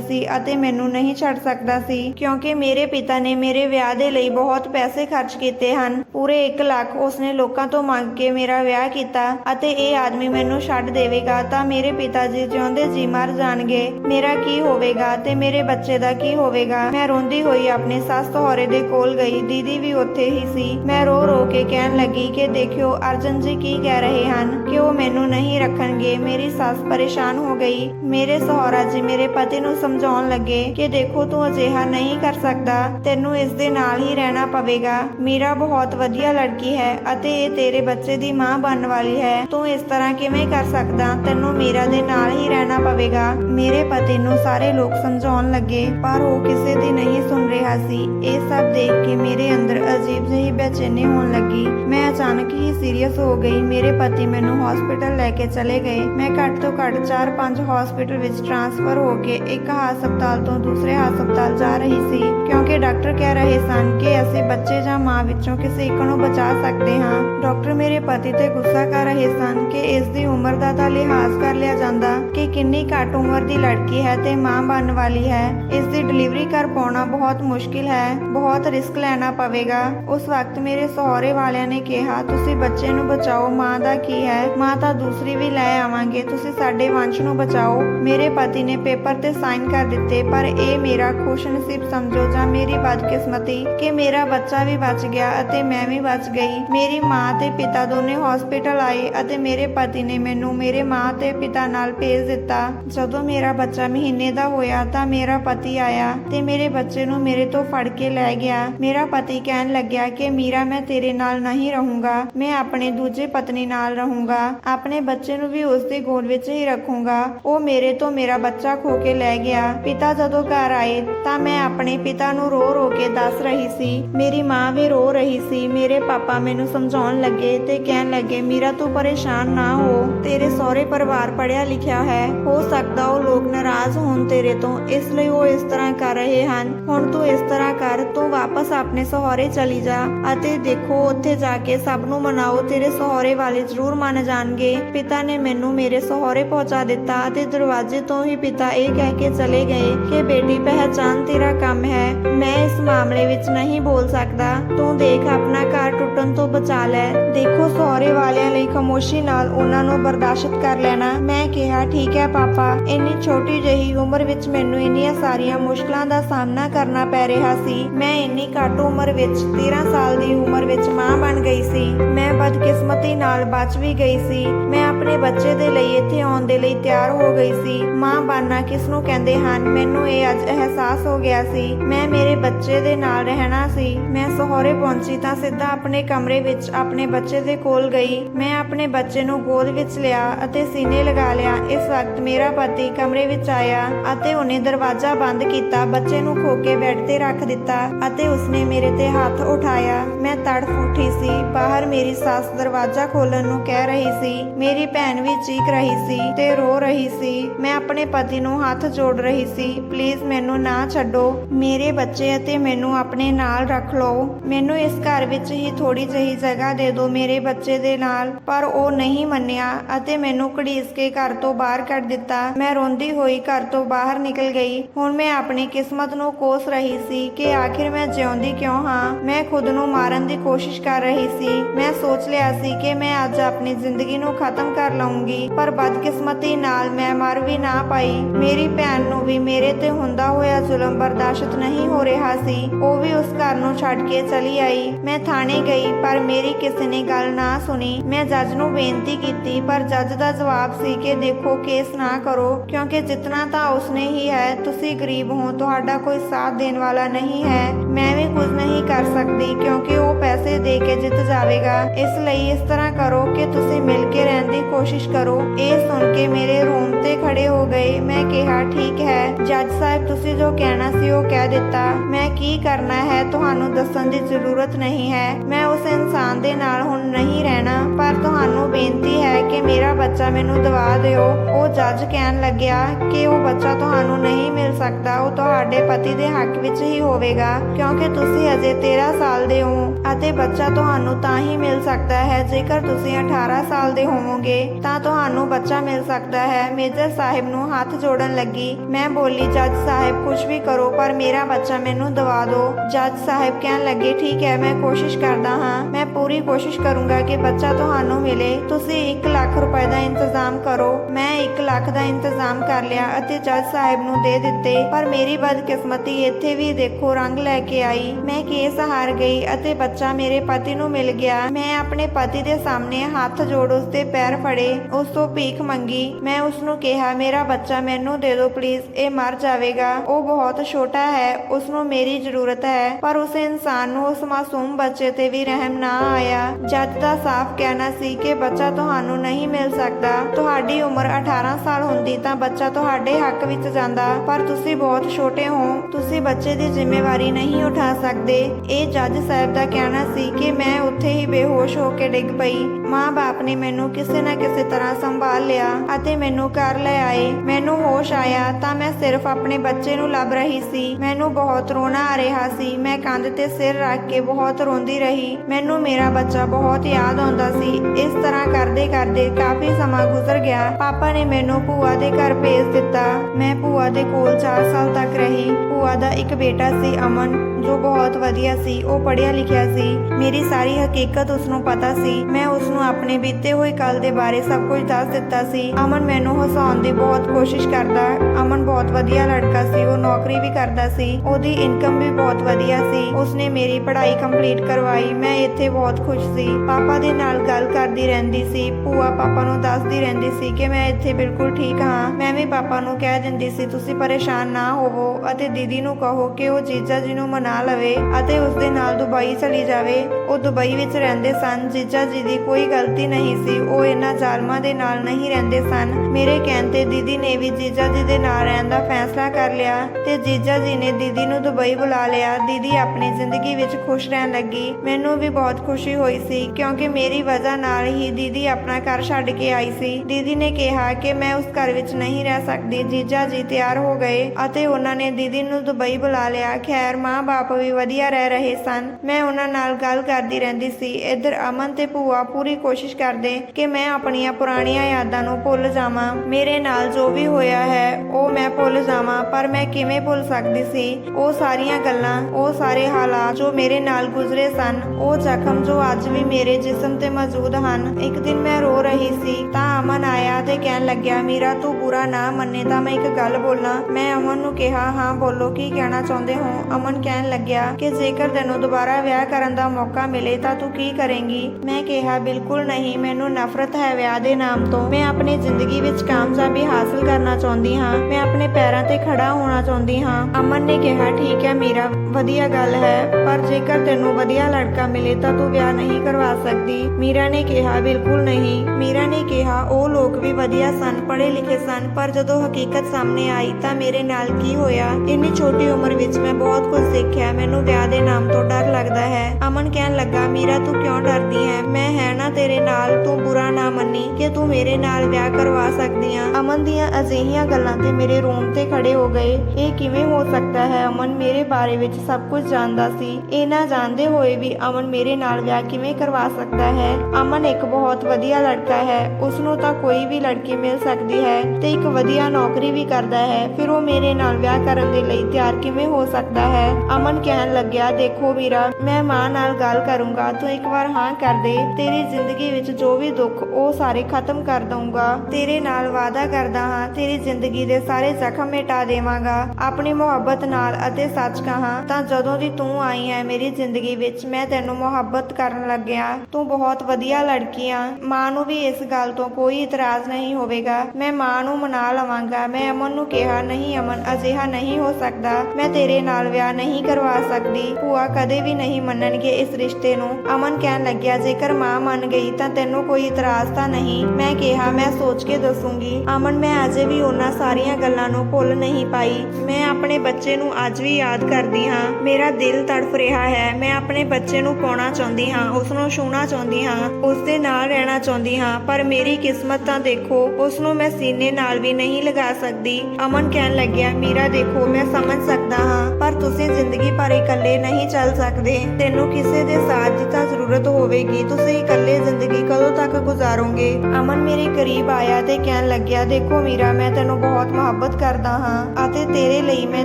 ਸੀ ਅਤੇ ਮੈਨੂੰ ਨਹੀਂ ਛੱਡ ਸਕਦਾ ਸੀ ਕਿਉਂਕਿ ਮੇਰੇ ਪਿਤਾ ਨੇ ਮੇਰੇ ਵਿਆਹ ਦੇ ਲਈ ਬਹੁਤ ਪੈਸੇ ਖਰਚ ਕੀਤੇ ਹਨ। ਪੂਰੇ 1 ਲੱਖ ਉਸਨੇ ਲੋਕਾਂ ਤੋਂ ਮੰਗ ਕੇ ਮੇਰਾ ਵਿਆਹ ਕੀਤਾ ਅਤੇ ਇਹ ਆਦਮੀ ਮੈਨੂੰ ਛੱਡ ਦੇਵੇਗਾ ਤਾਂ ਮੇਰੇ ਪਿਤਾ ਜੀ ਜਿਉਂਦੇ ਜੀ ਮਰ ਜਾਣਗੇ। ਮੇਰਾ ਕੀ ਹੋਵੇਗਾ ਤੇ ਮੇਰੇ ਬੱਚੇ ਦਾ ਕੀ ਹੋਵੇਗਾ? ਮੈਂ ਰੋਂਦੀ ਹੋਈ ਆਪਣੇ ਸੱਸ ਸਹੁਰੇ ਦੇ ਕੋਲ ਗਈ, ਦੀਦੀ ਵੀ ਉੱਥੇ ਹੀ ਸੀ। ਮੈਂ ਰੋ ਰੋ ਕੇ ਕਹਿਣ ਲੱਗੀ ਕਿ ਦੇਖਿਓ, ਅਰਜਨ ਜੀ ਕੀ ਕਹਿ ਰਹੇ ਹਨ? ਕਿ ਉਹ ਮੈਨੂੰ ਨਹੀਂ ਰੱਖਣਗੇ? ਮੇਰੀ ਸੱਸ ਪਰੇਸ਼ਾਨ ਹੋ ਗਈ। ਮੇਰੇ ਸਹੁਰਾ ਜੀ ਮੇਰੇ ਪਤੀ ਨੂੰ ਸਮਝਾਉਣ ਲੱਗੇ ਕਿ ਦੇਖੋ ਤੂੰ ਅਜਿਹਾ ਨਹੀਂ ਕਰ ਸਕਦਾ। ਤੈਨੂੰ ਇਸ ਦੇ ਨਾਲ ਹੀ ਰਹਿਣਾ ਪਵੇਗਾ। ਮੀਰਾ ਬਹੁਤ ਵਧੀਆ ਲੜਕੀ ਹੈ ਅਤੇ ਇਹ ਤੇਰੇ ਬੱਚੇ ਦੀ ਮਾਂ ਬਣਨ ਵਾਲੀ ਹੈ। ਤੂੰ ਇਸ ਤਰ੍ਹਾਂ ਕਿਵੇਂ ਕਰ ਸਕਦਾ? ਤੈਨੂੰ ਮੀਰਾ ਦੇ ਨਾਲ ਹੀ ਰਹਿਣਾ ਪਵੇਗਾ। ਮੇਰੇ ਪਤੀ ਨੂੰ ਸਾਰੇ ਲੋਕ ਸਮਝਾਉਣ ਲੱਗੇ, ਪਰ ਉਹ ਕਿਸੇ ਦੀ ਨਹੀਂ ਸੁਣ ਰਿਹਾ ਸੀ। ਇਹ ਸਭ ਦੇਖ ਕੇ ਮੇਰੇ ਅੰਦਰ ਅਜੀਬ ਜਿਹੀ ਬੇਚੈਨੀ ਹੋਣ ਲੱਗੀ। ਮੈਂ ਅਚਾਨਕ ਹੀ ਸੀਰੀਅਸ ਹੋ ਗਈ। ਮੇਰੇ ਪਤੀ ਮੈਨੂੰ ਹਸਪੀਟਲ ਲੈ ਕੇ ਚਲੇ ਗਏ। ਮੈਂ ਘੱਟ ਤੋਂ ਘੱਟ 4-5 ਹਸਪੀਟਲ ਵਿੱਚ ਟ੍ਰਾਂਸਫਰ ਹੋ ਕੇ ਇੱਕ ਹਸਪਤਾਲ ਤੋਂ ਦੂਸਰੇ ਹਸਪਤਾਲ ਜਾ ਰਹੀ ਸੀ। ਕਿਉਂਕਿ ਡਾਕਟਰ ਕਹਿ ਰਹੇ ਸਨ ਕਿ ਅਸੀਂ ਬੱਚੇ ਜਾਂ ਮਾਂ ਵਿੱਚੋਂ ਕਿਸੇ ਇੱਕ ਨੂੰ ਬਚਾ ਸਕਦੇ ਹਾਂ। ਡਾਕਟਰ ਮੇਰੇ ਪਤੀ ਤੇ ਗੁੱਸਾ ਕਰ ਰਹੇ ਸਨ ਕਿ ਇਸ ਦੀ ਉਮਰ ਦਾ ਤਾਂ ਲਿਹਾਜ਼ ਕਰ ਲਿਆ ਜਾਂਦਾ। ਕਿ ਕਿੰਨੀ ਘੱਟ ਉਮਰ ਦੀ ਲੜਕੀ ਹੈ ਤੇ ਮਾਂ ਬਣਨ ਵਾਲੀ ਹੈ। ਇਸ ਦੀ ਡਿਲੀਵਰੀ ਕਰ ਪਾਉਣਾ ਬਹੁਤ ਮੁਸ਼ਕਿਲ ਹੈ। ਬਹੁਤ ਰਿਸਕ ਲੈਣਾ ਪਵੇਗਾ। ਉਸ ਵਕਤ ਮੇਰੇ ਸਹੁਰੇ ਵਾਲਿਆਂ ਨੇ ਕਿਹਾ, ਤੁਸੀਂ ਬੱਚੇ ਨੂੰ ਬਚਾਓ, ਮਾਂ ਦਾ ਕੀ ਹੈ? ਮਾਂ ਤਾਂ ਦੂਸਰੀ ਵੀ ਲੈ ਆਵਾਂਗੇ। ਤੁਸੀਂ ਸਾਡੇ ਵੰਸ਼ ਨੂੰ ਬਚਾਓ। ਮੇਰੇ ਪਤੀ ਨੇ ਪੇਪਰ ਤੇ ਸਾਈਨ ਕਰ ਦਿੱਤੇ, ਪਰ ਇਹ ਮੇਰਾ ਖੁਸ਼ਨਸੀਬ ਸਮਝੋ ਜਾਂ ਮੇਰੀ ਬਦਕਿਸਮਤੀ ਕਿ ਮੇਰਾ ਬੱਚਾ ਵੀ ਬਚ ਗਿਆ ਅਤੇ ਮੈਂ ਵੀ ਬਚ ਗਈ। ਮੇਰੀ ਮਾਂ ਤੇ ਪਿਤਾ ਦੋਨੇ ਹਸਪੀਟਲ ਆਏ ਅਤੇ ਮੇਰੇ ਪਤੀ ਨੇ ਮੈਨੂੰ ਮੇਰੇ ਮਾਂ ਤੇ ਪਿਤਾ ਨਾਲ ਭੇਜ ਦਿੱਤਾ। ਜਦੋਂ ਮੇਰਾ ਬੱਚਾ ਮਹੀਨੇ ਦਾ ਹੋਇਆ ਤਾਂ ਮੇਰਾ ਪਤੀ ਆਇਆ ਤੇ ਮੇਰੇ ਬੱਚੇ ਨੂੰ ਮੇਰੇ ਤੋਂ ਫੜ ਕੇ ਲੈ ਗਿਆ। ਮੇਰਾ ਪਤੀ ਕਹਿਣ ਲੱਗਿਆ ਕਿ, ਮੀਰਾ, ਮੈਂ ਤੇਰੇ ਨਾਲ ਨਹੀਂ ਰਹੂੰਗਾ। ਮੈਂ ਆਪਣੇ ਦੂਜੇ ਪਤਨੀ ਨਾਲ ਰਹੂੰਗਾ। ਆਪਣੇ ਬੱਚੇ ਨੂੰ ਵੀ ਉਸ ਦੇ ਗੋਦ ਵਿੱਚ ਹੀ ਰੱਖੂੰਗਾ। ਉਹ ਮੇਰੇ ਤੋਂ ਮੇਰਾ ਬੱਚਾ ਖੋ ਕੇ ਲੈ ਗਿਆ। ਪਿਤਾ ਜਦੋਂ ਘਰ ਆਏ ਤਾਂ ਮੈਂ ਆਪਣੇ ਪਿਤਾ ਨੂੰ ਰੋ ਰੋ ਕੇ ਦੱਸ ਰਹੀ ਸੀ। ਮੇਰੀ ਮਾਂ ਵੀ ਰੋ ਰਹੀ ਸੀ। ਮੇਰੇ ਪਾਪਾ ਮੈਨੂੰ ਸਮਝਾਉਣ ਲੱਗੇ ਤੇ ਕਹਿਣ ਲੱਗੇ, ਮੀਰਾ, ਤੂੰ ਪਰੇਸ਼ਾਨ ਨਾ ਹੋ। ਤੇਰੇ ਸਹੁਰੇ ਪਰਿਵਾਰ ਪੜਿਆ ਲਿਖਿਆ ਹੈ। ਹੋ ਸਕਦਾ ਉਹ ਲੋਕ ਨਾਰਾਜ਼ ਹੋਣ ਤੇਰੇ ਤੋਂ। ਇਸ ਲਈ ਉਹ ਇਸ ਤਰ੍ਹਾਂ ਕਰ ਰਹੇ ਹਨ। ਹੁਣ ਤੂੰ ਇਸ ਤਰ੍ਹਾਂ ਕਰ, ਤੂੰ ਵਾਪਸ ਆਪਣੇ ਸਹੁਰੇ ਚਲੀ ਜਾ ਅਤੇ ਦੇਖੋ ਉੱਥੇ ਜਾ ਕੇ ਸਭ ਨੂੰ ਮਨਾਓ। ਤੇਰੇ ਸਹੁਰੇ ਵਾਲੇ ਜ਼ਰੂਰ ਮੰਨ ਜਾਣਗੇ। ਪਿਤਾ ਨੇ ਮੈਨੂੰ ਮੇਰੇ ਸਹੁਰੇ ਪਹੁੰਚਾ ਦਿੱਤਾ ਅਤੇ ਦਰਵਾਜ਼ੇ ਤੋਂ ਹੀ ਪਿਤਾ ਇਹ ਕਹਿ ਕੇ ਚਲੇ ਗਏ ਕਿ, ਬੇਟੀ ਪਹਿਚਾਨ ਤੇਰਾ ਕੰਮ ਹੈ। ਮੈਂ ਇਸ ਮਾਮਲੇ ਵਿੱਚ ਨਹੀਂ ਬੋਲ ਸਕਦਾ। ਤੂੰ ਦੇਖ, ਆਪਣਾ ਘਰ ਟੁੱਟਣ ਤੋਂ ਬਚਾ ਲੈ। ਦੇਖੋ ਸਹੁਰੇ ਵਾਲਿਆਂ ਲਈ ਖਾਮੋਸ਼ੀ ਨਾਲ ਉਹਨਾਂ ਨੂੰ ਬਰਦਾਸ਼ਤ ਕਰ ਲੈਣਾ। ਮੈਂ ਕਿਹਾ, ਠੀਕ ਹੈ ਪਾਪਾ। ਇੰਨੀ ਛੋਟੀ ਜਿਹੀ ਉਮਰ ਵਿੱਚ ਮੈਨੂੰ ਇੰਨੀਆਂ ਸਾਰੀਆਂ ਮੁਸ਼ਕਲਾਂ ਦਾ ਸਾਹਮਣਾ ਕਰਨਾ ਪੈ ਰਿਹਾ ਸੀ। ਮੈਂ ਇੰਨੀ ਘੱਟ ਉਮਰ ਵਿੱਚ 13 ਸਾਲ ਦੀ ਉਮਰ ਵਿੱਚ ਮਾਂ ਬਣ ਗਈ ਸੀ। ਮੈਂ ਬਦਕਿਸਮਤੀ ਨਾਲ ਬਚ ਵੀ ਗਈ ਸੀ। ਮੈਂ ਆਪਣੇ ਬੱਚੇ ਦੇ ਲਈ ਇੱਥੇ ਆਉਣ ਦੇ ਲਈ ਤਿਆਰ ਹੋ ਗਈ ਸੀ। ਮਾਂ ਬਣਨਾ ਕਿਸ ਨੂੰ ਕਹਿੰਦੇ ਹਨ, ਮੈਨੂੰ ਇਹ ਅੱਜ ਅਹਿਸਾਸ ਹੋ ਗਿਆ ਸੀ। ਮੈਂ ਮੇਰੇ ਬੱਚੇ ਦੇ ਨਾਲ ਰਹਿਣਾ ਸੀ। ਮੈਂ ਸਹੁਰੇ ਪਹੁੰਚੀ ਤਾਂ ਸਿੱਧਾ ਆਪਣੇ ਕਮਰੇ ਵਿੱਚ ਆਪਣੇ ਬੱਚੇ ਦੇ ਕੋਲ ਗਈ। ਮੈਂ ਆਪਣੇ ਬੱਚੇ ਨੂੰ ਗੋਦ ਵਿੱਚ ਲਿਆ ਅਤੇ ਸੀਨੇ ਲਗਾ ਲਿਆ। ਇਸ ਵਕਤ ਮੇਰਾ ਪਤੀ ਕਮਰੇ ਵਿੱਚ ਆਇਆ ਅਤੇ ਉਹਨੇ ਦਰਵਾਜ਼ਾ ਬੰਦ ਕੀਤਾ, ਬੱਚੇ ਨੂੰ ਖੋ ਕੇ ਬੈੱਡ ਤੇ ਰੱਖ ਦਿੱਤਾ ਅਤੇ ਉਸਨੇ ਮੇਰੇ ਤੇ ਹੱਥ ਉਠਾਇਆ। ਮੈਂ ਤੜਫ ਉੱਠੀ ਸੀ, ਬਾਹਰ ਮੇਰੀ ਸੱਸ ਦਰਵਾਜ਼ਾ ਖੋਲਣ ਨੂੰ ਕਹਿ ਰਹੀ ਸੀ, ਮੇਰੀ ਭੈਣ ਵੀ ਚੀਕ ਰਹੀ ਸੀ ਤੇ ਰੋ ਰਹੀ ਸੀ। ਮੈਂ ਆਪਣੇ ਪਤੀ ਨੂੰ ਹੱਥ ਜੋੜ ਰਹੀ ਸੀ, ਪਲੀਜ਼ ਮੈਨੂੰ ਨਾ ਛੱਡੋ। ਮੇਰੇ ਬੱਚੇ ਅਤੇ ਮੈਨੂੰ ਆਪਣੇ ਨਾਲ ਰੱਖ ਲਓ। ਮੈਨੂੰ ਇਸ ਘਰ ਵਿੱਚ ਹੀ ਥੋੜੀ ਜਿਹੀ ਜਗ੍ਹਾ ਦੇ ਦਿਓ ਮੇਰੇ ਬੱਚੇ ਦੇ ਨਾਲ। ਪਰ ਉਹ ਨਹੀਂ ਮੰਨਿਆ ਅਤੇ ਮੈਨੂੰ ਘੜੀਸ ਕੇ ਘਰ ਤੋਂ ਬਾਹਰ ਕੱਢ ਦਿੱਤਾ। ਮੈਂ ਰੋਂਦੀ ਹੋਈ ਘਰ ਤੋਂ ਬਾਹਰ ਨਿਕਲ ਗਈ। ਹੁਣ ਮੈਂ ਆਪਣੀ ਕਿਸਮਤ ਨੂੰ ਕੋਸ ਰਹੀ ਸੀ ਕਿ ਆਖਿਰ ਮੈਂ ਜਿਉਂਦੀ ਕਿਉਂ ਹਾਂ? ਮੈਂ ਖੁਦ ਨੂੰ ਮਾਰਨ ਦੀ ਕੋਸ਼ਿਸ਼ ਕਰ ਰਹੀ ਸੀ। ਮੈਂ ਸੋਚ ਲਿਆ ਸੀ ਕਿ ਮੈਂ ਅੱਜ ਆਪਣੀ ਜ਼ਿੰਦਗੀ ਨੂੰ ਖਤਮ ਕਰ ਲਵਾਂਗੀ ਪਰ ਬਦਕਿਸਮਤੀ ਨਾਲ ਮੈਂ ਮਰ ਵੀ ਨਾ ਪਾਈ। ਮੇਰੀ ਭੈਣ ਨੂੰ ਵੀ ਮੇਰੇ ਤੇ ਹੁੰਦਾ ਹੋਇਆ ਜ਼ੁਲਮ ਬਰਦਾਸ਼ਤ ਨਹੀਂ ਹੋ ਰਿਹਾ ਸੀ। ਉਹ ਵੀ ਉਸ ਘਰ ਨੂੰ ਛੱਡ ਕੇ ਚਲੀ ਆਈ। ਮੈਂ ਥਾਣੇ ਗਈ, ਪਰ ਮੇਰੀ ਕਿਸੇ ਨੇ ਗੱਲ ਨਾ ਸੁਣੀ। ਮੈਂ ਜੱਜ ਨੂੰ ਬੇਨਤੀ ਕੀਤੀ, ਪਰ ਜੱਜ ਦਾ ਜਵਾਬ ਸੀ ਕਿ ਦੇਖੋ ਕੇਸ ਨਾ ਕਰੋ, ਕਿਉਂਕਿ ਜਿਤਨਾ ਤਾਂ ਉਸਨੇ ਹੀ ਹੈ, ਤੁਸੀਂ ਗਰੀਬ ਹੋ, ਤੁਹਾਡਾ ਕੋਈ ਸਾਥ ਦੇਣ ਵਾਲਾ ਨਹੀਂ ਹੈ। ਮੈਂ ਵੀ ਕੁਝ ਨਹੀਂ ਕਰ ਸਕਦੀ ਕਿਉਂਕਿ ਉਹ ਪੈਸੇ ਦੇ ਕੇ ਜਿੱਤ ਜਾਵੇਗਾ। ਇਸ ਲਈ ਇਸ ਤਰ੍ਹਾਂ ਕਰੋ ਕਿ ਤੁਸੀਂ ਮਿਲ ਕੇ ਰਹਿਣ ਦੀ ਕੋਸ਼ਿਸ਼ ਕਰੋ। ਇਹ ਸੁਣ ਕੇ ਮੇਰੇ ਰੋਂਗਟੇ ਖੜੇ ਹੋ ਗਏ। ਮੈਂ ਕਿਹਾ, ਠੀਕ ਹੈ। ਜੱਜ ਸਾਹਿਬ, ਤੁਸੀਂ ਜੋ ਕਹਿਣਾ ਸੀ ਉਹ ਕਹਿ ਦਿੱਤਾ। ਮੈਂ ਕੀ ਕਰਨਾ ਹੈ? ਤੁਹਾਨੂੰ ਦੱਸਣ ਦੀ ਜ਼ਰੂਰਤ ਨਹੀਂ ਹੈ। ਮੈਂ ਉਸ ਇਨਸਾਨ ਦੇ ਨਾਲ ਹੁਣ ਨਹੀਂ ਰਹਿਣਾ। ਪਰ ਤੁਹਾਨੂੰ ਬੇਨਤੀ ਹੈ ਕਿ ਮੇਰਾ ਬੱਚਾ ਮੈਨੂੰ ਦਵਾ ਦਿਓ। ਉਹ ਜੱਜ ਕਹਿਣ ਲੱਗਿਆ ਕਿ ਉਹ ਬੱਚਾ ਤੁਹਾਨੂੰ ਨਹੀਂ ਮਿਲ ਸਕਦਾ। ਉਹ ਤੁਹਾਡੇ ਪਤੀ ਦੇ ਹੱਕ ਵਿੱਚ ਹੀ ਹੋਵੇਗਾ। ਕਿਉਂਕਿ ਤੁਸੀਂ ਅਜੇ 13 ਸਾਲ ਦੇ ਹੋ ਅਤੇ ਬੱਚਾ ਤੁਹਾਨੂੰ ਤਾਂ ਹੀ ਮਿਲ ਸਕਦਾ ਹੈ, ਜੇਕਰ ਤੁਸੀਂ 18 ਸਾਲ ਦੇ ਹੋਵੋਗੇ, ਤਾਂ ਤੁਹਾਨੂੰ ਬੱਚਾ ਮਿਲ ਸਕਦਾ ਹੈ। ਮੇਜਰ ਸਾਹਿਬ ਨੂੰ ਹੱਥ ਜੋੜਨ ਲੱਗੀ। ਮੈਂ ਬੋਲੀ, ਜੱਜ ਸਾਹਿਬ ਕੁਝ ਵੀ ਕਰੋ, ਪਰ ਮੇਰਾ ਬੱਚਾ ਮੈਨੂੰ ਦਵਾ ਦਿਓ ਜੱਜ ਸਾਹਿਬ ਕਹਿਣ ਲੱਗੇ, ਠੀਕ ਹੈ, ਮੈਂ ਕੋਸ਼ਿਸ਼ ਕਰਦਾ ਹਾਂ। ਮੈਂ ਪੂਰੀ ਕੋਸ਼ਿਸ਼ ਕਰੂੰਗਾ ਕਿ ਬੱਚਾ ਤੁਹਾਨੂੰ ਮਿਲੇ। ਤੁਸੀਂ 1 ਲੱਖ ਰੁਪਏ ਦਾ ਇੰਤਜ਼ਾਮ ਕਰੋ। ਮੈਂ 1 ਲੱਖ ਦਾ ਇੰਤਜ਼ਾਮ ਕਰ ਲਿਆ ਅਤੇ ਜੱਜ ਸਾਹਿਬ ਨੂੰ ਦੇ ਦਿੱਤੇ। ਪਰ ਮੇਰੀ ਬਦਕਿਸਮਤੀ ਇੱਥੇ ਵੀ ਦੇਖੋ, ਰੰਗ ਲੈ ਕੇ ਆਈ। ਮੈਂ ਕੇਸ ਹਾਰ ਗਈ ਅਤੇ ਬੱਚਾ ਮੇਰੇ ਪਤੀ ਨੂੰ ਮਿਲ ਗਿਆ। ਮੈਂ ਆਪਣੇ ਪਤੀ ਦੇ ਸਾਹਮਣੇ ਹੱਥ ਜੋੜ ਉਸ ਦੇ ਪੈਰ ਫੜੇ। ਉਸ ਤੋਂ ਭੀਖ ਮੰਗੀ। ਮੈਂ ਉਸ ਨੂੰ ਕਿਹਾ, ਮੇਰਾ ਬੱਚਾ ਮੈਨੂੰ ਦੇ ਦਿਓ ਪਲੀਜ਼ ਇਹ ਮਰ ਜਾਵੇਗਾ। ਉਹ ਬਹੁਤ ਛੋਟਾ ਹੈ, ਉਸ ਨੂੰ ਮੇਰੀ ਜ਼ਰੂਰਤ ਹੈ। ਪਰ ਉਸ ਇਨਸਾਨ ਨੂੰ ਉਸ ਮਾਸੂਮ ਬੱਚੇ ਤੇ ਵੀ ਰਹਿਮ ਨਾ ਆਇਆ। ਜੱਜ ਦਾ ਸਾਫ਼ ਕਹਿਣਾ ਸੀ ਕਿ ਬੱਚਾ ਤੁਹਾਨੂੰ ਨਹੀਂ ਮਿਲ ਸਕਦਾ। ਤੁਹਾਡੀ ਉਮਰ 18 ਸਾਲ ਹੁੰਦੀ ਤਾਂ ਬੱਚਾ ਤੁਹਾਡੇ ਹੱਕ ਵਿੱਚ ਜਾਂਦਾ। ਪਰ ਤੁਸੀਂ ਬਹੁਤ ਛੋਟੇ ਹੋ। ਤੁਸੀਂ ਬੱਚੇ ਦੀ ਜ਼ਿੰਮੇਵਾਰੀ ਨਹੀਂ ਉਠਾ ਸਕਦੇ। ਇਹ ਜੱਜ ਸਾਹਿਬ ਦਾ ਕਹਿਣਾ ਸੀ ਕਿ ਮੈਂ ਉੱਥੇ ਹੀ ਬੇਹੋਸ਼ ਹੋ ਕੇ ਡਿੱਗ ਪਈ। ਮਾਂ-ਬਾਪ ਨੇ ਮੈਨੂੰ ਕਿਸੇ ਨਾ ਕਿਸੇ ਤਰ੍ਹਾਂ ਸੰਭਾਲ ਲਿਆ ਅਤੇ ਮੈਨੂੰ ਘਰ ਲੈ ਆਏ। ਮੈਨੂੰ ਹੋਸ਼ ਆਇਆ ਤਾਂ ਮੈਂ ਸਿਰਫ ਆਪਣੇ ਬੱਚੇ ਨੂੰ ਲੱਭ ਰਹੀ ਸੀ। ਮੈਨੂੰ ਬਹੁਤ ਰੋਣਾ ਆ ਰਿਹਾ ਸੀ। ਮੈਂ ਕੰਧ ਤੇ ਸਿਰ ਰੱਖ ਕੇ ਬਹੁਤ ਰੋਂਦੀ ਰਹੀ। ਮੈਨੂੰ ਮੇਰਾ ਬੱਚਾ ਬਹੁਤ ਯਾਦ ਆਉਂਦਾ ਸੀ। ਇਸ ਤਰ੍ਹਾਂ ਕਰਦੇ ਕਰਦੇ ਕਾਫੀ ਸਮਾਂ ਗੁਜ਼ਰ ਗਿਆ। ਪਾਪਾ ਨੇ ਮੈਨੂੰ ਭੂਆ ਦੇ ਘਰ ਭੇਜ ਦਿੱਤਾ। ਮੈਂ ਭੂਆ ਦੇ ਕੋਲ 4 ਸਾਲ ਤੱਕ ਰਹੀ। ਭੂਆ ਦਾ ਇੱਕ ਬੇਟਾ ਸੀ, ਅਮਨ, ਜੋ ਬਹੁਤ ਵਧੀਆ ਸੀ, ਉਹ ਪੜ੍ਹਿਆ ਲਿਖਿਆ ਸੀ। ਮੇਰੀ ਸਾਰੀ ਹਕੀਕਤ ਉਸ ਨੂੰ ਪਤਾ ਸੀ। ਮੈਂ ਉਸ ਨੂੰ ਆਪਣੇ ਬੀਤੇ ਹੋਏ ਕੱਲ ਦੇ ਬਾਰੇ ਸਭ ਕੁਝ ਦੱਸ ਦਿੱਤਾ ਸੀ। ਅਮਨ ਮੈਨੂੰ ਹਸਾਉਣ ਦੀ ਬਹੁਤ ਕੋਸ਼ਿਸ਼ ਕਰਦਾ, ਅਮਨ ਬਹੁਤ ਵਧੀਆ ਲੜਕਾ ਸੀ, ਉਹ ਨੌਕਰੀ ਵੀ ਕਰਦਾ ਸੀ, ਉਹਦੀ ਇਨਕਮ ਵੀ ਬਹੁਤ ਵਧੀਆ ਸੀ। ਉਸਨੇ ਮੇਰੀ ਪੜ੍ਹਾਈ ਕੰਪਲੀਟ ਕਰਵਾਈ, ਮੈਂ ਇੱਥੇ ਬਹੁਤ ਖੁਸ਼ ਸੀ। ਪਾਪਾ ਦੇ ਨਾਲ ਗੱਲ ਕਰਦੀ ਰਹਿੰਦੀ ਸੀ, ਭੂਆ ਪਾਪਾ ਨੂੰ ਦੱਸਦੀ ਰਹਿੰਦੀ ਸੀ ਕਿ ਮੈਂ ਇੱਥੇ ਬਿਲਕੁਲ ਠੀਕ ਹਾਂ। ਮੈਂ ਵੀ ਪਾਪਾ ਨੂੰ ਕਹਿ ਦਿੰਦੀ ਸੀ, ਤੁਸੀਂ ਪਰੇਸ਼ਾਨ ਨਾ ਹੋਵੋ ਅਤੇ ਦੀਦੀ ਨੂੰ ਕਹੋ ਕਿ ਉਹ ਜੀਜਾ ਜੀ ਨੂੰ ਮਨਾ ਲਵੇ ਅਤੇ ਉਸ ਦੇ ਨਾਲ ਦੁਬਈ ਚਲੀ ਜਾਵੇ। ਉਹ ਦੁਬਈ ਵਿੱਚ ਰਹਿੰਦੇ ਸਨ। ਜੀਜਾ ਜੀ ਦੀ ਕੋਈ ਗਲਤੀ ਨਹੀਂ ਸੀ। ਉਹ ਇਹਨਾਂ ਜ਼ਾਲਮਾਂ ਦੇ ਨਾਲ ਨਹੀਂ ਰਹਿੰਦੇ ਸਨ। ਮੇਰੇ ਕਹਿਣ ਤੇ ਦੀਦੀ ਨੇ ਵੀ ਜੀਜਾ ਜੀ ਦੇ ਨਾਲ ਰਹਿਣ ਦਾ ਫੈਸਲਾ ਕਰ ਲਿਆ ਤੇ ਜੀਜਾ ਜੀ ਨੇ ਦੀਦੀ ਨੂੰ ਦੁਬਈ ਬੁਲਾ ਲਿਆ। ਦੀਦੀ ਆਪਣੀ ਜ਼ਿੰਦਗੀ ਵਿੱਚ ਖੁਸ਼ ਰਹਿਣ ਲੱਗੀ। ਮੈਨੂੰ ਵੀ ਬਹੁਤ ਖੁਸ਼ੀ ਹੋਈ ਸੀ ਕਿਉਂਕਿ ਮੇਰੀ ਵਜ੍ਹਾ ਨਾਲ ਹੀ ਦੀਦੀ ਆਪਣਾ ਘਰ ਛੱਡ ਕੇ ਆਈ ਸੀ। ਦੀਦੀ ਨੇ ਕਿਹਾ ਕਿ ਮੈਂ ਉਸ ਘਰ ਵਿੱਚ ਨਹੀਂ ਰਹਿ ਸਕਦੀ। ਜੀਜਾ ਜੀ ਤਿਆਰ ਹੋ ਗਏ ਅਤੇ ਉਹਨਾਂ ਨੇ ਦੀਦੀ ਨੂੰ ਦੁਬਈ ਬੁਲਾ ਲਿਆ। ਖੈਰ, ਮਾਂ-ਬਾਪ ਵੀ ਵਧੀਆ ਰਹਿ ਰਹੇ ਸਨ। ਮੈਂ ਉਹਨਾਂ ਨਾਲ ਗੱਲ ਕਰਦੀ ਰਹਿੰਦੀ ਸੀ। ਇੱਧਰ ਅਮਨ ਤੇ ਭੂਆ ਪੂਰੀ ਕੋਸ਼ਿਸ਼ ਕਰਦੇ ਕਿ ਮੈਂ ਆਪਣੀਆਂ ਪੁਰਾਣੀਆਂ ਯਾਦਾਂ ਨੂੰ ਭੁੱਲ ਜਾਵਾਂ। ਮੇਰੇ ਨਾਲ ਜੋ ਵੀ ਹੋਇਆ ਹੈ, ਉਹ ਮੈਂ ਭੁੱਲ ਜਾਵਾਂ, ਪਰ ਮੈਂ ਕਿਵੇਂ ਭੁੱਲ ਸਕਦੀ ਸੀ? ਉਹ ਸਾਰੀਆਂ ਗੱਲਾਂ, ਉਹ ਸਾਰੇ ਹਾਲਾਤ ਜੋ ਮੇਰੇ ਨਾਲ ਗੁਜ਼ਰੇ ਸਨ, ਉਹ ਜ਼ਖਮ ਜੋ ਅੱਜ ਵੀ ਮੇਰੇ ਜਿਸਮ ਤੇ ਮੌਜੂਦ ਹਨ। ਇੱਕ ਦਿਨ ਮੈਂ ਰੋ ਰਹੀ ਸੀ, ਤਾਂ ਅਮਨ ਆਇਆ ਤੇ ਕਹਿਣ ਲੱਗਿਆ, ਮੀਰਾ, ਤੂੰ ਬੁਰਾ ਨਾ ਮੰਨੇ ਤਾਂ ਮੈਂ ਇੱਕ ਗੱਲ ਬੋਲਾਂ। ਮੈਂ ਅਮਨ ਨੂੰ ਕਿਹਾ, ਹਾਂ, ਬੋਲੋ। ਕੀ ਕਹਿਣਾ ਚਾਹੁੰਦੇ ਹੋ? ਅਮਨ ਕਹਿਣ ਲੱਗਿਆ ਕਿ ਜੇਕਰ ਤੈਨੂੰ ਦੁਬਾਰਾ ਵਿਆਹ ਕਰਨ ਦਾ ਮੌਕਾ ਮਿਲੇ ਤਾਂ ਤੂੰ ਕੀ ਕਰੇਂਗੀ? ਮੈਂ ਕਿਹਾ, ਬਿਲਕੁਲ ਨਹੀਂ, ਮੈਨੂੰ ਨਫ਼ਰਤ ਹੈ ਵਿਆਹ ਦੇ ਨਾਮ ਤੋਂ। ਮੈਂ ਆਪਣੀ ਜ਼ਿੰਦਗੀ ਵਿੱਚ ਕਾਮਯਾਬੀ ਹਾਸਲ ਕਰਨਾ ਚਾਹੁੰਦੀ ਹਾਂ। ਮੈਂ ਆਪਣੇ ਪੈਰਾਂ ਤੇ ਖੜਾ ਹੋਣਾ ਚਾਹੁੰਦੀ ਹਾਂ। ਅਮਨ ਨੇ ਕਿਹਾ, ਠੀਕ ਹੈ ਮੀਰਾ, ਵਧੀਆ ਗੱਲ ਹੈ, ਪਰ ਜੇਕਰ ਤੈਨੂੰ ਵਧੀਆ ਲੜਕਾ ਮਿਲੇ ਤਾਂ ਤੂੰ ਵਿਆਹ ਨਹੀਂ ਕਰਵਾ ਸਕਦੀ। ਮੀਰਾ ਨੇ ਕਿਹਾ, ਬਿਲਕੁਲ ਨਹੀਂ। ਮੀਰਾ ਨੇ ਕਿਹਾ, ਉਹ ਲੋਕ ਵੀ ਵਧੀਆ ਸਨ, ਪੜ੍ਹੇ ਲਿਖੇ ਸਨ, ਪਰ ਜਦੋਂ ਹਕੀਕਤ ਸਾਹਮਣੇ ਆਈ ਤਾਂ ਮੇਰੇ ਨਾਲ ਕੀ ਹੋਇਆ? ਇੰਨੀ ਛੋਟੀ ਉਮਰ ਵਿੱਚ ਮੈਂ ਬਹੁਤ ਕੁਝ ਸਿੱਖਿਆ ਮੈਨੂੰ ਵਿਆਹ ਦੇ ਨਾਮ ਤੋਂ ਡਰ ਲੱਗਦਾ ਹੈ। ਅਮਨ ਕਹਿਣ ਲੱਗਾ, ਮੀਰਾ, ਤੂੰ ਕਿਉਂ ਡਰਦੀ ਹੈ ਮੈਂ ਹੈ ਨਾ ਤੇਰੇ ਨਾਲ। ਤੂੰ ਬੁਰਾ ਨਾ ਮੰਨੀ ਕਿ ਤੂੰ ਮੇਰੇ ਨਾਲ ਵਿਆਹ ਕਰਵਾ ਸਕਦੀ ਆ ਅਮਨ ਦੀਆਂ ਅਜਿਹੀਆਂ ਗੱਲਾਂ ਤੇ ਮੇਰੇ ਰੋਮ ਤੇ ਖੜੇ ਹੋ ਗਏ। ਇਹ ਕਿਵੇਂ ਹੋ ਸਕਦਾ ਹੈ? ਅਮਨ ਮੇਰੇ ਬਾਰੇ ਵਿੱਚ ਸਭ ਕੁਝ ਜਾਣਦਾ ਸੀ। ਇਹ ਨਾ ਜਾਣਦੇ ਹੋਏ ਵੀ ਅਮਨ ਮੇਰੇ ਨਾਲ ਵਿਆਹ ਕਿਵੇਂ ਕਰਵਾ ਸਕਦਾ ਹੈ। ਅਮਨ ਇੱਕ ਬਹੁਤ ਵਧੀਆ ਲੜਕਾ ਹੈ। ਉਸ ਨੂੰ ਤਾਂ ਕੋਈ ਵੀ ਲੜਕੀ ਮਿਲ ਸਕਦੀ ਹੈ ਤੇ ਇੱਕ ਵਧੀਆ ਨੌਕਰੀ ਵੀ ਕਰਦਾ ਹੈ। ਫਿਰ ਉਹ ਮੇਰੇ ਨਾਲ ਵਿਆਹ ਕਰਨ ਦੇ ਲਈ ਤਿਆਰ ਕਿਵੇਂ ਹੋ ਸਕਦਾ ਹੈ? ਅਮਨ ਕਹਿਣ ਲੱਗਿਆ, ਦੇਖੋ ਵੀਰਾ, ਮੈਂ ਮਾਂ ਨਾਲ ਗੱਲ ਕਰੂੰਗਾ। ਤੂੰ ਇੱਕ ਵਾਰ ਹਾਂ ਕਰ ਦੇ। ਤੇਰੀ ਜ਼ਿੰਦਗੀ ਵਿੱਚ ਜੋ ਵੀ ਦੁੱਖ, ਉਹ ਸਾਰੇ ਖਤਮ ਕਰ ਦਊਂਗਾ। ਤੇਰੇ ਨਾਲ ਵਾਅਦਾ ਕਰਦਾ ਹਾਂ, ਤੇਰੀ ਜ਼ਿੰਦਗੀ ਦੇ ਸਾਰੇ ਜ਼ਖਮ ਮਿਟਾ ਦੇਵਾਂਗਾ। ਆਪਣੀ ਮੁਹੱਬਤ ਨਾਲ ਅਤੇ ਸੱਚ ਕਹਾਂ ਤਾਂ ਜਦੋਂ ਦੀ ਤੂੰ ਆਈ ਹੈ ਮੇਰੀ ਜ਼ਿੰਦਗੀ ਵਿੱਚ, ਮੈਂ ਤੈਨੂੰ ਮੁਹੱਬਤ ਕਰਨ ਲੱਗਿਆ। ਤੂੰ ਬਹੁਤ ਵਧੀਆ ਲੜਕੀ ਆ। ਮਾਂ ਨੂੰ ਵੀ ਇਸ ਗੱਲ ਤੋਂ ਕੋਈ ਇਤਰਾਜ਼ ਨਹੀਂ ਹੋਵੇਗਾ। ਮੈਂ ਮਾਂ ਨੂੰ ਮਨਾ ਲਵਾਂਗਾ। ਮੈਂ ਅਮਨ ਨੂੰ ਕਿਹਾ, ਨਹੀਂ ਅਮਨ, ਅਜਿਹਾ ਨਹੀਂ ਹੋ ਸਕਦਾ। ਮੈਂ ਤੇਰੇ ਨਾਲ ਵਿਆਹ ਨਹੀਂ ਕਰਵਾ ਸਕਦੀ। ਭੂਆ ਕਦੇ ਵੀ ਨਹੀਂ ਮੰਨਣਗੇ ਇਸ ਰਿਸ਼ਤੇ ਨੂੰ। ਅਮਨ ਕਹਿਣ ਲੱਗਿਆ, ਜੇਕਰ ਮਾਂ ਮੰਨ ਗਈ ਤਾਂ ਤੈਨੂੰ ਕੋਈ ਇਤਰਾਜ਼ ਤਾਂ ਨਹੀਂ? ਮੈਂ ਕਿਹਾ, ਮੈਂ ਸੋਚ ਕੇ ਦੱਸੂਗੀ। ਅਮਨ, ਮੈਂ ਅਜੇ ਵੀ ਉਹਨਾਂ ਸਾਰੀਆਂ ਗੱਲਾਂ ਨੂੰ ਭੁੱਲ ਨਹੀਂ ਪਾਈ। ਮੈਂ ਆਪਣੇ ਬੱਚੇ ਨੂੰ ਅੱਜ ਵੀ ਯਾਦ ਕਰਦੀ ਹਾਂ। ਮੇਰਾ ਦਿਲ ਤੜਫ ਰਿਹਾ ਹੈ। ਮੈਂ ਆਪਣੇ ਬੱਚੇ ਨੂੰ ਪਾਉਣਾ ਚਾਹੁੰਦੀ ਹਾਂ ਉਸ ਨੂੰ ਛੂਣਾ ਚਾਹੁੰਦੀ ਹਾਂ ਉਸ ਦੇ ਨਾਲ ਰਹਿਣਾ ਚਾਹੁੰਦੀ ਹਾਂ, ਪਰ ਮੇਰੀ ਕਿਸਮਤ ਤਾਂ ਦੇਖੋ ਉਸ ਨੂੰ ਮੈਂ ਸੀਨੇ ਨਾਲ ਵੀ ਨਹੀਂ ਲਗਾ ਸਕਦੀ। ਅਮਨ ਕਹਿਣ ਲੱਗਿਆ, ਮੀਰਾ ਦੇਖੋ, ਮੈਂ ਸਮਝ ਸਕਦਾ ਹਾਂ, ਪਰ ਤੁਸੀਂ ਜ਼ਿੰਦਗੀ ਭਰ ਇਕੱਲੇ ਨਹੀਂ ਚੱਲ ਸਕਦੇ। ਤੈਨੂੰ ਕਿਸੇ ਦੇ ਸਾਥ ਦੀ ਤਾਂ ਜ਼ਰੂਰਤ ਹੋਵੇਗੀ। ਤੁਸੀਂ ਇਕੱਲੇ ਜ਼ਿੰਦਗੀ ਕਦੋਂ ਤੱਕ ਗੁਜ਼ਾਰੋਗੇ? ਅਮਨ ਮੇਰੇ ਕਰੀਬ ਆਇਆ ਤੇ ਕਹਿਣ ਲੱਗਿਆ, ਦੇਖੋ ਮੀਰਾ, ਮੈਂ ਤੈਨੂੰ ਬਹੁਤ ਮੁਹੱਬਤ ਕਰਦਾ ਹਾਂ ਅਤੇ ਤੇਰੇ ਲਈ ਮੈਂ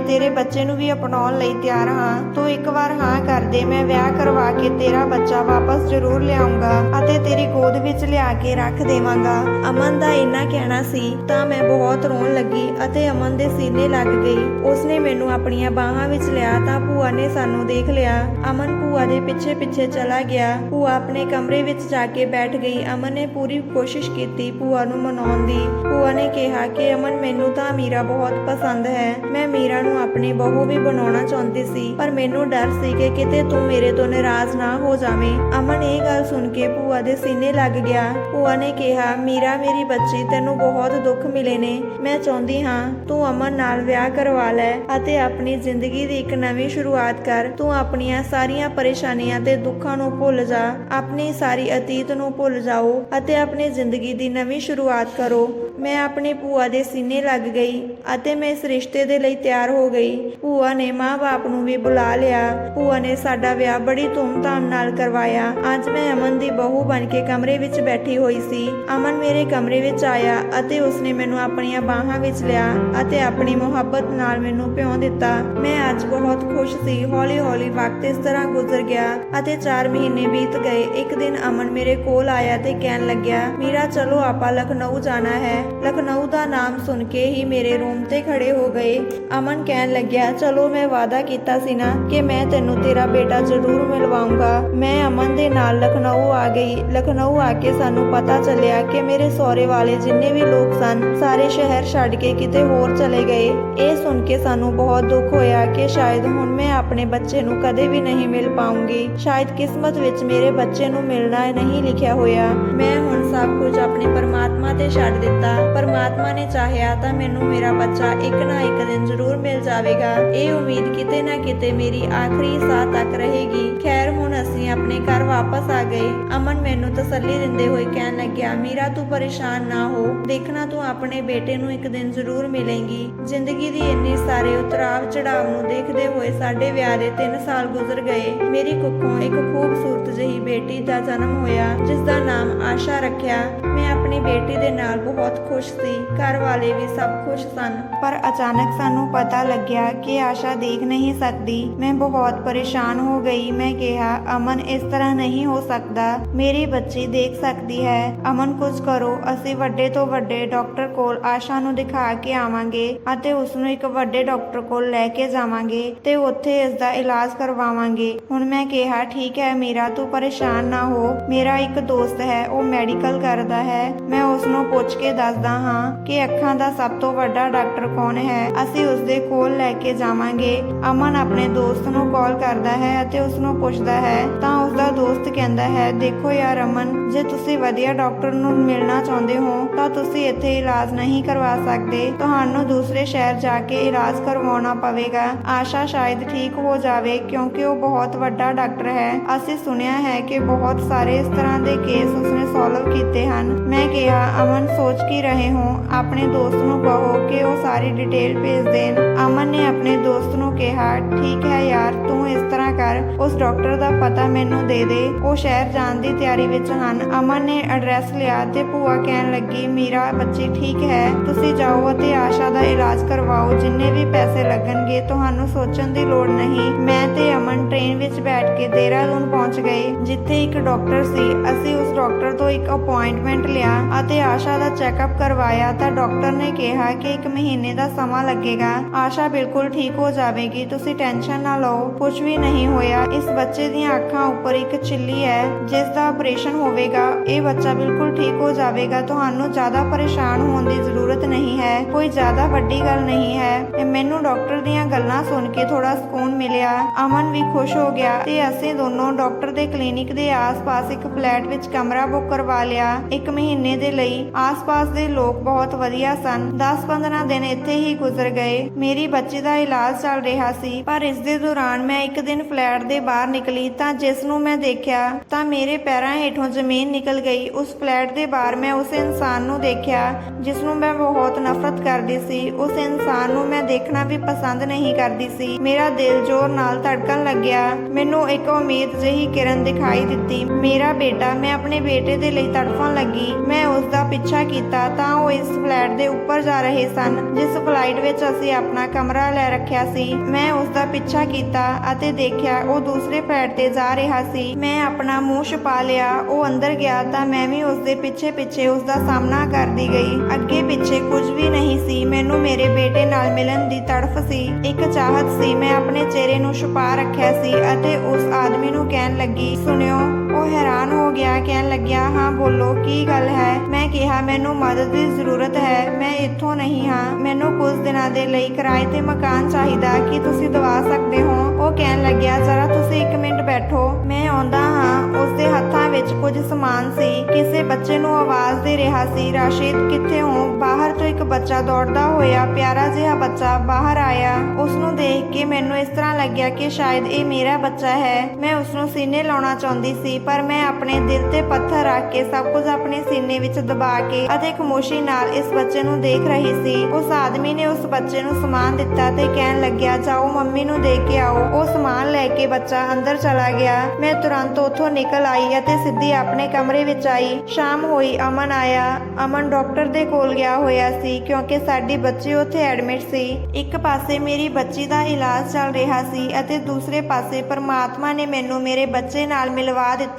ਤੇਰੇ ਬੱਚੇ ਨੂੰ ਵੀ ਅਪਣਾਉਣ ਲਈ ਤਿਆਰ ਹਾਂ। ਤੂੰ ਇੱਕ ਵਾਰ ਹਾਂ ਕਰ ਦੇ, ਮੈਂ ਵਿਆਹ ਕਰਵਾ ਕੇ ਤੇਰਾ ਬੱਚਾ ਵਾਪਸ ਜ਼ਰੂਰ ਲਿਆਉਂਗਾ ਅਤੇ ਤੇਰੀ ਗੋਦ ਵਿੱਚ ਲਿਆ ਕੇ ਰੱਖ ਦੇਵਾਂਗਾ। ਅਮਨ ਦਾ ਇੰਨਾ ਕਹਿਣਾ ਸੀ ਤਾਂ ਮੈਂ ਬਹੁਤ ਰੋਣ ਲੱਗੀ ਅਤੇ ਅਮਨ ਦੇ ਸੀਨੇ ਲੱਗ ਗਈ। ਉਸਨੇ ਮੈਨੂੰ ਆਪਣੀਆਂ ਬਾਹਾਂ ਵਿੱਚ ਲਿਆ ਤਾਂ ਭੂਆ ਨੇ ਸਾਨੂੰ ਦੇਖ ਲਿਆ। ਅਮਨ ਭੂਆ ਦੇ ਪਿੱਛੇ ਪਿੱਛੇ ਚਲਾ ਗਿਆ। ਭੂਆ ਆਪਣੇ ਕਮਰੇ ਵਿੱਚ ਜਾ ਕੇ ਬੈਠ ਗਈ। ਅਮਨ ਨੇ ਪੂਰੀ ਕੋਸ਼ਿਸ਼ ਕੀਤੀ ਭੂਆ ਨੂੰ ਮਨਾਉਣ ਦੀ। ਭੂਆ ਨੇ ਕਿਹਾ ਕਿ ਅਮਨ, ਮੈਨੂੰ ਤਾਂ ਮੀਰਾ ਬਹੁਤ ਪਸੰਦ ਹੈ। ਮੈਂ ਮੀਰਾ ਨੂੰ ਆਪਣੀ ਬਹੂ ਵੀ ਬਣਾਉਣਾ ਚਾਹੁੰਦੀ ਸੀ, ਪਰ ਮੈਨੂੰ ਡਰ ਸੀ ਕਿ ਕਿਤੇ ਤੂੰ ਮੇਰੇ ਤੋਂ ਨਾਰਾਜ਼ ਨਾ ਹੋ ਜਾਵੇਂ। ਅਮਨ ਇਹ ਗੱਲ ਸੁਣ ਕੇ ਭੂਆ ਦੇ ਸੀਨੇ ਲੱਗ ਗਿਆ। ਭੂਆ ਨੇ ਕਿਹਾ, ਮੀਰਾ, ਮੇਰੀ ਬੱਚੀ, ਤੈਨੂੰ ਬਹੁਤ ਦੁੱਖ ਮਿਲੇ ਨੇ। ਮੈਂ ਚਾਹੁੰਦੀ ਹਾਂ ਤੂੰ ਅਮਨ ਨਾਲ ਵਿਆਹ ਕਰਵਾ ਲੈ। ਅਤੇ ਆਪਣੀ ਜ਼ਿੰਦਗੀ ਦੀ ਇੱਕ ਨਵੀਂ ਸ਼ੁਰੂਆਤ ਕਰ। ਤੂੰ ਆਪਣੀਆਂ ਸਾਰੀਆਂ ਪਰੇਸ਼ਾਨੀਆਂ ਤੇ ਦੁੱਖਾਂ ਨੂੰ ਭੁੱਲ ਜਾ। ਆਪਣੀ ਸਾਰੀ ਅਤੀਤ ਨੂੰ ਭੁੱਲ ਜਾਓ ਅਤੇ ਆਪਣੀ ਜ਼ਿੰਦਗੀ ਦੀ ਨਵੀਂ ਸ਼ੁਰੂਆਤ ਕਰੋ। ਮੈਂ ਆਪਣੇ ਭੂਆ ਦੇ ਸੀਨੇ ਲੱਗ ਗਈ ਅਤੇ ਮੈਂ ਇਸ ਰਿਸ਼ਤੇ ਦੇ ਲਈ ਤਿਆਰ ਹੋ ਗਈ। ਭੂਆ ਨੇ ਮਾਂ-ਬਾਪ ਨੂੰ ਵੀ ਬੁਲਾ ਲਿਆ। ਭੂਆ ਨੇ ਸਾਡਾ ਵਿਆਹ ਬੜੀ ਧੂਮ-ਧਾਮ ਨਾਲ ਕਰਵਾਇਆ। ਅੱਜ ਮੈਂ ਅਮਨ ਦੀ ਬਹੂ ਬਣ ਕੇ ਕਮਰੇ ਵਿੱਚ ਬੈਠੀ ਹੋਈ ਸੀ। ਅਮਨ ਮੇਰੇ ਕਮਰੇ ਵਿੱਚ ਆਇਆ ਅਤੇ ਉਸਨੇ ਮੈਨੂੰ ਆਪਣੀਆਂ ਬਾਹਾਂ ਵਿੱਚ ਲਿਆ ਅਤੇ ਆਪਣੀ ਮੁਹੱਬਤ ਨਾਲ ਮੈਨੂੰ ਪਿਉਂ ਦਿੱਤਾ। ਮੈਂ ਅੱਜ ਬਹੁਤ ਖੁਸ਼ ਸੀ। ਹੌਲੀ-ਹੌਲੀ ਵਕਤ ਇਸ ਤਰ੍ਹਾਂ ਗੁਜ਼ਰ ਗਿਆ ਅਤੇ 4 ਮਹੀਨੇ ਬੀਤ ਗਏ। ਇੱਕ ਦਿਨ ਅਮਨ ਮੇਰੇ ਕੋਲ ਆਇਆ ਤੇ ਕਹਿਣ ਲੱਗਿਆ, ਮੇਰਾ, ਚਲੋ ਆਪਾਂ ਲਖਨਊ ਜਾਣਾ ਹੈ। ਲਖਨਊ ਦਾ ਨਾਮ ਸੁਣ ਕੇ ਹੀ ਮੇਰੇ ਰੂਮ ਤੇ ਖੜੇ ਹੋ ਗਏ। ਅਮਨ ਕਹਿਣ ਲੱਗਿਆ, ਚਲੋ, ਮੈਂ ਵਾਅਦਾ ਕੀਤਾ ਸੀ ਨਾ ਕਿ ਮੈਂ ਤੈਨੂੰ ਤੇਰਾ ਬੇਟਾ ਜ਼ਰੂਰ ਮਿਲਵਾਉਂਗਾ। ਮੈਂ ਅਮਨ ਦੇ ਨਾਲ ਲਖਨਊ ਆ ਗਈ। ਲਖਨਊ ਆ ਕੇ ਸਾਨੂੰ ਪਤਾ ਚੱਲਿਆ ਕਿ ਮੇਰੇ ਸਹੁਰੇ ਵਾਲੇ ਜਿੰਨੇ ਵੀ ਲੋਕ ਸਨ, ਸਾਰੇ ਸ਼ਹਿਰ ਛੱਡ ਕੇ ਕਿਤੇ ਹੋਰ ਚਲੇ ਗਏ। ਇਹ ਸੁਣ ਕੇ ਸਾਨੂੰ ਬਹੁਤ ਦੁੱਖ ਹੋਇਆ ਕਿ ਸ਼ਾਇਦ ਹੁਣ ਮੈਂ ਆਪਣੇ ਬੱਚੇ ਨੂੰ ਕਦੇ ਵੀ ਨਹੀਂ ਮਿਲ ਪਾਉਂਗੀ। ਸ਼ਾਇਦ ਕਿਸਮਤ ਵਿੱਚ ਮੇਰੇ ਬੱਚੇ ਨੂੰ ਮਿਲਣਾ ਨਹੀਂ ਲਿਖਿਆ ਹੋਇਆ। ਮੈਂ ਹੁਣ ਸਭ ਕੁਝ ਆਪਣੇ ਪਰਮਾਤਮਾ ਤੇ ਛੱਡ ਦਿੱਤਾ। ਪਰਮਾਤਮਾ ਨੇ ਚਾਹਿਆ ਤਾਂ ਮੈਨੂੰ ਮੇਰਾ ਬੱਚਾ ਇੱਕ ਨਾ ਇੱਕ ਦਿਨ ਜ਼ਰੂਰ ਮਿਲ ਜਾਵੇਗਾ। ਇਹ ਉਮੀਦ ਕਿਤੇ ਨਾ ਕਿਤੇ ਮੇਰੀ ਆਖਰੀ ਸਾਹ ਤੱਕ ਰਹੇਗੀ। ਖੈਰ, ਹੁਣ ਅਸੀਂ ਆਪਣੇ ਘਰ ਵਾਪਸ ਆ ਗਏ। ਅਮਨ ਮੈਨੂੰ ਤਸੱਲੀ ਦਿੰਦੇ ਹੋਏ ਕਹਿਣ ਲੱਗਿਆ, ਮੀਰਾ, ਤੂੰ ਪਰੇਸ਼ਾਨ ਨਾ ਹੋ। ਦੇਖਣਾ ਤੂੰ ਆਪਣੇ ਬੇਟੇ ਨੂੰ ਇੱਕ ਦਿਨ ਜ਼ਰੂਰ ਮਿਲੇਂਗੀ। ਜ਼ਿੰਦਗੀ ਦੀ ਇੰਨੀ ਸਾਰੇ ਉਤਰਾਵ ਚੜਾਵ ਨੂੰ ਦੇਖਦੇ ਹੋਏ ਸਾਡੇ ਵਿਆਹ ਦੇ 3 ਸਾਲ ਗੁਜ਼ਰ ਗਏ। ਮੇਰੀ ਕੁੱਖੋਂ ਇੱਕ ਖੂਬਸੂਰਤ ਜਿਹੀ ਬੇਟੀ ਦਾ ਜਨਮ ਹੋਇਆ ਜਿਸ ਦਾ ਨਾਮ ਆਸ਼ਾ ਰੱਖਿਆ। ਮੈਂ ਆਪਣੀ ਬੇਟੀ ਦੇ ਨਾਲ ਬਹੁਤ ਖੁਸ਼ ਸੀ ਘਰ ਵਾਲੇ ਵੀ ਸਭ ਖੁਸ਼ ਸਨ। ਪਰ ਅਚਾਨਕ ਸਾਨੂੰ ਪਤਾ ਲੱਗਿਆ ਕਿ ਆਸ਼ਾ ਦੇਖ ਨਹੀਂ ਸਕਦੀ। ਮੈਂ ਬਹੁਤ ਪਰੇਸ਼ਾਨ ਹੋ ਗਈ। ਮੈਂ ਕਿਹਾ, ਅਮਨ, ਇਸ ਤਰ੍ਹਾਂ ਨਹੀਂ ਹੋ ਸਕਦਾ। ਮੇਰੀ ਬੱਚੀ ਦੇਖ ਸਕਦੀ ਹੈ। ਅਮਨ, ਕੁਝ ਕਰੋ। ਅਸੀਂ ਵੱਡੇ ਤੋਂ ਵੱਡੇ ਡਾਕਟਰ ਕੋਲ ਆਸ਼ਾ ਨੂੰ ਦਿਖਾ ਕੇ ਆਵਾਂਗੇ ਅਤੇ ਉਸ ਨੂੰ ਇੱਕ ਵੱਡੇ ਡਾਕਟਰ ਕੋਲ ਲੈ ਕੇ ਜਾਵਾਂਗੇ ਤੇ ਉੱਥੇ ਇਸ ਦਾ ਇਲਾਜ ਕਰਵਾਵਾਂਗੇ। ਹੁਣ ਮੈਂ ਕਿਹਾ, ਠੀਕ ਹੈ ਮੇਰਾ, ਤੂੰ ਪਰੇਸ਼ਾਨ ਨਾ ਹੋ। ਮੇਰਾ ਇੱਕ ਦੋਸਤ ਹੈ, ਉਹ ਮੈਡੀਕਲ ਕਰਦਾ ਹੈ। ਮੈਂ ਉਸ ਨੂੰ ਪੁੱਛ ਕੇ ਦੱਸਦਾ ਹਾਂ ਕਿ ਅੱਖਾਂ ਦਾ ਸਭ ਤੋਂ ਵੱਡਾ ਡਾਕਟਰ ਕੌਣ ਹੈ? ਅਸੀਂ ਉਸ ਦੇ ਕੋਲ ਲੈ ਕੇ ਜਾਵਾਂਗੇ। ਅਮਨ ਆਪਣੇ ਦੋਸਤ ਨੂੰ ਕਾਲ ਕਰਦਾ ਹੈ ਅਤੇ ਉਸ ਨੂੰ ਪੁੱਛਦਾ ਹੈ, ਤਾਂ ਉਸ ਦੋਸਤ ਦੋਸਤ ਕਹਿੰਦਾ ਹੈ, ਦੇਖੋ ਯਾਰ ਅਮਨ, ਜੇ ਤੁਸੀਂ ਵਧੀਆ ਡਾਕਟਰ ਨੂੰ ਮਿਲਣਾ ਚਾਹੁੰਦੇ ਹੋ, ਤਾਂ ਤੁਸੀਂ ਇੱਥੇ ਇਲਾਜ ਨਹੀਂ ਕਰਵਾ ਸਕਦੇ। ਤੁਹਾਨੂੰ ਦੂਸਰੇ ਸ਼ਹਿਰ ਜਾ ਕੇ ਇਲਾਜ ਕਰਵਾਉਣਾ ਪਵੇਗਾ। ਆਸ਼ਾ ਸ਼ਾਇਦ ਠੀਕ ਹੋ ਜਾਵੇ, ਕਿਉਂਕਿ ਉਹ ਬਹੁਤ ਵੱਡਾ ਡਾਕਟਰ ਹੈ। ਅਸੀਂ ਸੁਣਿਆ ਹੈ ਕਿ ਬਹੁਤ ਸਾਰੇ ਇਸ ਤਰ੍ਹਾਂ ਦੇ ਕੇਸ ਉਸਨੇ ਸੋਲਵ ਕੀਤੇ ਹਨ। ਮੈਂ ਕਿਹਾ, ਅਮਨ, ਸੋਚ ਕੀ ਰਹੇ ਹੋ? ਆਪਣੇ ਦੋਸਤ ਨੂੰ ਕਹੋ ਕਿ ਉਹ ਸਾਰੀ ਡਿਟੇਲ ਭੇਜ ਦੇਣ। ਅਮਨ ਨੇ ਆਪਣੇ ਦੋਸਤ ਨੂੰ ਕਿਹਾ, ਠੀਕ ਹੈ ਯਾਰ, ਤੂੰ ਇਸ ਤਰ੍ਹਾਂ ਕਰ। ਉਸ ਡਾਕਟਰ ਦਾ ਪਤਾ ਮੈਨੂੰ ਦੇ ਦੇ। ਉਹ ਸ਼ਹਿਰ ਜਾਣ ਦੀ ਤਿਆਰੀ ਵਿੱਚ ਹਨ। ਅਮਨ ਨੇ ਐਡਰੈਸ ਲਿਆ ਤੇ ਭੂਆ ਕਹਿਣ ਲੱਗੀ, ਮੀਰਾ, ਬੱਚੀ ਠੀਕ ਹੈ। ਤੁਸੀਂ ਜਾਓ ਅਤੇ ਆਸ਼ਾ ਦਾ ਇਲਾਜ ਕਰਵਾਓ। ਜਿੰਨੇ ਵੀ ਪੈਸੇ ਲੱਗਣਗੇ, ਤੁਹਾਨੂੰ ਸੋਚਣ ਦੀ ਲੋੜ ਨਹੀਂ। ਮੈਂ ਤੇ ਅਮਨ ਟ੍ਰੇਨ ਵਿੱਚ ਬੈਠ ਕੇ ਦੇਹਰਾਦੂਨ ਪਹੁੰਚ ਗਏ। ਜਿੱਥੇ ਇੱਕ ਡਾਕਟਰ ਸੀ, ਅਸੀਂ ਉਸ ਡਾਕਟਰ ਤੋਂ ਇੱਕ ਅਪਾਇੰਟਮੈਂਟ ਲਿਆ ਅਤੇ ਆਸ਼ਾ ਦਾ ਚੈੱਕਅਪ ਕਰਵਾਇਆ ਤਾਂ ਡਾਕਟਰ ਨੇ ਕਿਹਾ ਕਿ ਇੱਕ ਮਹੀਨੇ ਦਾ ਸਮਾਂ ਲੱਗੇਗਾ। ਆਸ਼ਾ ਬਿਲਕੁਲ ਠੀਕ ਹੋ ਜਾਵੇਗੀ, ਤੁਸੀਂ ਟੈਨਸ਼ਨ ਨਾ ਲਓ। ਕੁਝ ਵੀ ਨਹੀਂ ਹੋਇਆ। ਇਸ ਬੱਚੇ ਦੀਆਂ ਅੱਖਾਂ ਉੱਪਰ ਇੱਕ ਚਿੱਲੀ ਹੈ, ਜਿਸ ਦਾ ਆਪਰੇਸ਼ਨ ਹੋਵੇਗਾ, ਇਹ ਬੱਚਾ ਬਿਲਕੁਲ ਠੀਕ ਹੋ ਜਾਵੇਗਾ। ਤੁਹਾਨੂੰ ਜ਼ਿਆਦਾ ਪਰੇਸ਼ਾਨ ਹੋਣ ਦੀ ਜ਼ਰੂਰਤ ਨਹੀਂ ਹੈ, ਕੋਈ ਜ਼ਿਆਦਾ ਵੱਡੀ ਗੱਲ ਨਹੀਂ ਹੈ। ਮੈਨੂੰ ਡਾਕਟਰ ਦੀਆਂ ਗੱਲਾਂ ਸੁਣ ਕੇ ਥੋੜਾ ਸਕੂਨ ਮਿਲਿਆ। ਅਮਨ ਵੀ ਖੁਸ਼ ਹੋ ਗਿਆ ਤੇ ਅਸੀਂ ਦੋਨੋਂ ਡਾਕਟਰ ਦੇ ਕਲੀਨਿਕ ਦੇ ਆਸ-ਪਾਸ ਇੱਕ ਫਲੈਟ ਵਿੱਚ ਕਮਰਾ ਬੁੱਕ ਕਰਵਾ ਲਿਆ। ਇੱਕ ਮਹੀਨੇ ਦੇ ਲਈ ਆਸ-ਪਾਸ ਦੇ ਲੋਕ ਬਹੁਤ ਵਧੀਆ ਸਨ। 10-15 ਦਿਨ ਇੱਥੇ ਹੀ ਗੁਜ਼ਰ ਗਏ। ਮੇਰੀ ਬੱਚੀ ਦਾ ਇਲਾਜ ਚੱਲ ਰਿਹਾ ਸੀ, ਪਰ ਇਸ ਦੇ ਦੌਰਾਨ ਮੈਂ ਇੱਕ ਦਿਨ ਫਲੈਟ ਦੇ ਬਾਹਰ ਨਿਕਲੀ ਤਾਂ ਜਿਸ ਨੂੰ ਮੈਂ ਦੇਖਿਆ ਤਾਂ ਮੇਰੇ ਪੈਰਾਂ ਹੇਠੋਂ ਜ਼ਮੀਨ ਨਿਕਲ ਗਈ। ਉਸ ਫਲੈਟ ਦੇ ਬਾਹਰ ਮੈਂ ਉਸ ਇਨਸਾਨ ਨੂੰ ਦੇਖਿਆ, ਜਿਸ ਨੂੰ ਮੈਂ ਬਹੁਤ ਨਫ਼ਰਤ ਕਰਦੀ ਸੀ। ਉਸ ਇਨਸਾਨ ਨੂੰ ਮੈਂ ਦੇਖਣਾ ਵੀ ਪਸੰਦ ਨਹੀਂ ਕਰਦੀ ਸੀ। ਮੇਰਾ ਦਿਲ ਜ਼ੋਰ ਨਾਲ ਧੜਕਣ ਲੱਗਿਆ। ਮੈਨੂੰ ਇੱਕ ਉਮੀਦ ਜਿਹੀ ਕਿਰਨ ਦਿਖਾਈ ਦਿੱਤੀ। ਮੇਰਾ ਬੇਟਾ, ਮੈਂ ਆਪਣੇ ਬੇਟੇ ਦੇ ਲਈ ਤੜਫਣ ਲੱਗੀ। ਮੈਂ ਉਸ ਦਾ ਪਿੱਛਾ ਕੀਤਾ ਤਾਂ ਉਹ ਇਸ ਫਲੈਟ ਦੇ ਉੱਪਰ ਜਾ ਰਹੇ ਸਨ, ਜਿਸ ਫਲਾਈਟ ਵਿੱਚ ਅਸੀਂ ਆਪਣਾ ਕਮਰਾ ਲੈ ਰੱਖਿਆ ਸੀ। ਮੈਂ ਉਸ ਦਾ ਪਿੱਛਾ ਕੀਤਾ ਅਤੇ ਦੇਖਿਆ ਉਹ ਦੂਸਰੇ ਫਲੈਟ ਤੇ ਜਾ ਰਿਹਾ ਸੀ। ਮੈਂ ਆਪਣਾ ਮੂੰਹ ਛੁਪਾ ਲਿਆ, ਉਹ ਅੰਦਰ ਗਿਆ ਤਾਂ ਮੈਂ ਵੀ ਉਸ ਦੇ ਪਿੱਛੇ ਪਿੱਛੇ ਉਸ ਦਾ ਸਾਹਮਣਾ ਕਰਦੀ ਗਈ। ਅੱਗੇ ਪਿੱਛੇ ਕੁਝ ਵੀ ਨਹੀਂ ਸੀ, ਮੈਨੂੰ ਮੇਰੇ ਬੇਟੇ ਨਾਲ ਮਿਲਣ ਦੀ ਤੜਫ ਸੀ। ਇੱਕ ਚਾਹਤ ਸੀ, ਮੈਂ ਆਪਣੇ ਚਿਹਰੇ ਨੂੰ ਛੁਪਾ ਰੱਖਿਆ ਸੀ ਅਤੇ ਉਸ ਆਦਮੀ ਨੂੰ ਕਹਿਣ ਲੱਗੀ, ਸੁਣਿਓ ਉਹ ਹੈਰਾਨ ਹੋ ਗਿਆ, ਕਹਿਣ ਲੱਗਿਆ, ਹਾਂ, ਬੋਲੋ, ਕੀ ਗੱਲ ਹੈ? ਮੈਂ ਕਿਹਾ, ਮੈਨੂੰ ਮਦਦ ਦੀ ਜ਼ਰੂਰਤ ਹੈ, ਮੈਂ ਇੱਥੋਂ ਨਹੀਂ ਹਾਂ। ਮੈਨੂੰ ਕੁਝ ਦਿਨਾਂ ਦੇ ਲਈ ਕਿਰਾਏ ਤੇ ਮਕਾਨ ਚਾਹੀਦਾ, ਕੀ ਤੁਸੀਂ ਦਵਾ ਸਕਦੇ ਹੋ? ਉਹ ਕਹਿਣ ਲੱਗਿਆ, ਜ਼ਰਾ ਤੁਸੀਂ 1 ਮਿੰਟ ਬੈਠੋ, ਮੈਂ ਆਉਂਦਾ ਹਾਂ। ਉਸ ਦੇ ਹੱਥਾਂ ਵਿੱਚ ਕੁਝ ਸਮਾਨ ਸੀ, ਕਿਸੇ ਬੱਚੇ ਨੂੰ ਆਵਾਜ਼ ਦੇ ਰਿਹਾ ਸੀ, ਰਾਸ਼ਿਦ, ਕਿੱਥੇ ਹੋ? ਬਾਹਰ ਤੋਂ ਇੱਕ ਬੱਚਾ ਦੌੜਦਾ ਹੋਇਆ, ਪਿਆਰਾ ਜਿਹਾ ਬੱਚਾ ਬਾਹਰ ਆਇਆ। ਉਸ ਨੂੰ ਦੇਖ ਕੇ ਮੈਨੂੰ ਇਸ ਤਰ੍ਹਾਂ ਲੱਗਿਆ ਕਿ ਸ਼ਾਇਦ ਇਹ ਮੇਰਾ ਬੱਚਾ ਹੈ। ਮੈਂ ਉਸ ਨੂੰ ਸੀਨੇ ਲਾਉਣਾ ਚਾਹੁੰਦੀ ਸੀ ਪਰ ਮੈਂ ਆਪਣੇ ਦਿਲ ਤੇ ਪੱਥਰ ਰੱਖ ਕੇ ਸਭ ਕੁਝ ਆਪਣੇ ਸੀਨੇ ਵਿੱਚ ਦਬਾ ਕੇ ਅਤੇ ਖਮੋਸ਼ੀ ਨਾਲ ਇਸ ਬੱਚੇ ਨੂੰ ਦੇਖ ਰਹੀ ਸੀ। ਉਸ ਆਦਮੀ ਨੇ ਉਸ ਬੱਚੇ ਨੂੰ ਸਮਾਨ ਦਿੱਤਾ ਤੇ ਕਹਿਣ ਲੱਗਿਆ, ਜਾਓ ਮੰਮੀ ਨੂੰ ਦੇ ਕੇ ਆਓ। ਉਹ ਸਮਾਨ ਲੈ ਕੇ ਬੱਚਾ ਅੰਦਰ ਚਲਾ ਗਿਆ। ਮੈਂ ਤੁਰੰਤ ਉੱਥੋਂ ਨਿਕਲ ਆਈ ਅਤੇ ਸਿੱਧੀ ਆਪਣੇ ਕਮਰੇ ਵਿੱਚ ਆਈ। ਸ਼ਾਮ ਹੋਈ, ਅਮਨ ਆਇਆ। ਅਮਨ ਡਾਕਟਰ ਦੇ ਕੋਲ ਗਿਆ ਹੋਇਆ ਸੀ ਕਿਉਂਕਿ ਸਾਡੀ ਬੱਚੀ ਉੱਥੇ ਐਡਮਿਟ ਸੀ। ਇੱਕ ਪਾਸੇ ਮੇਰੀ ਬੱਚੀ ਦਾ ਇਲਾਜ ਚੱਲ ਰਿਹਾ ਸੀ ਅਤੇ ਦੂਸਰੇ ਪਾਸੇ ਪਰਮਾਤਮਾ ਨੇ ਮੈਨੂੰ ਮੇਰੇ ਬੱਚੇ ਨਾਲ ਮਿਲਵਾ ਦਿੱਤਾ।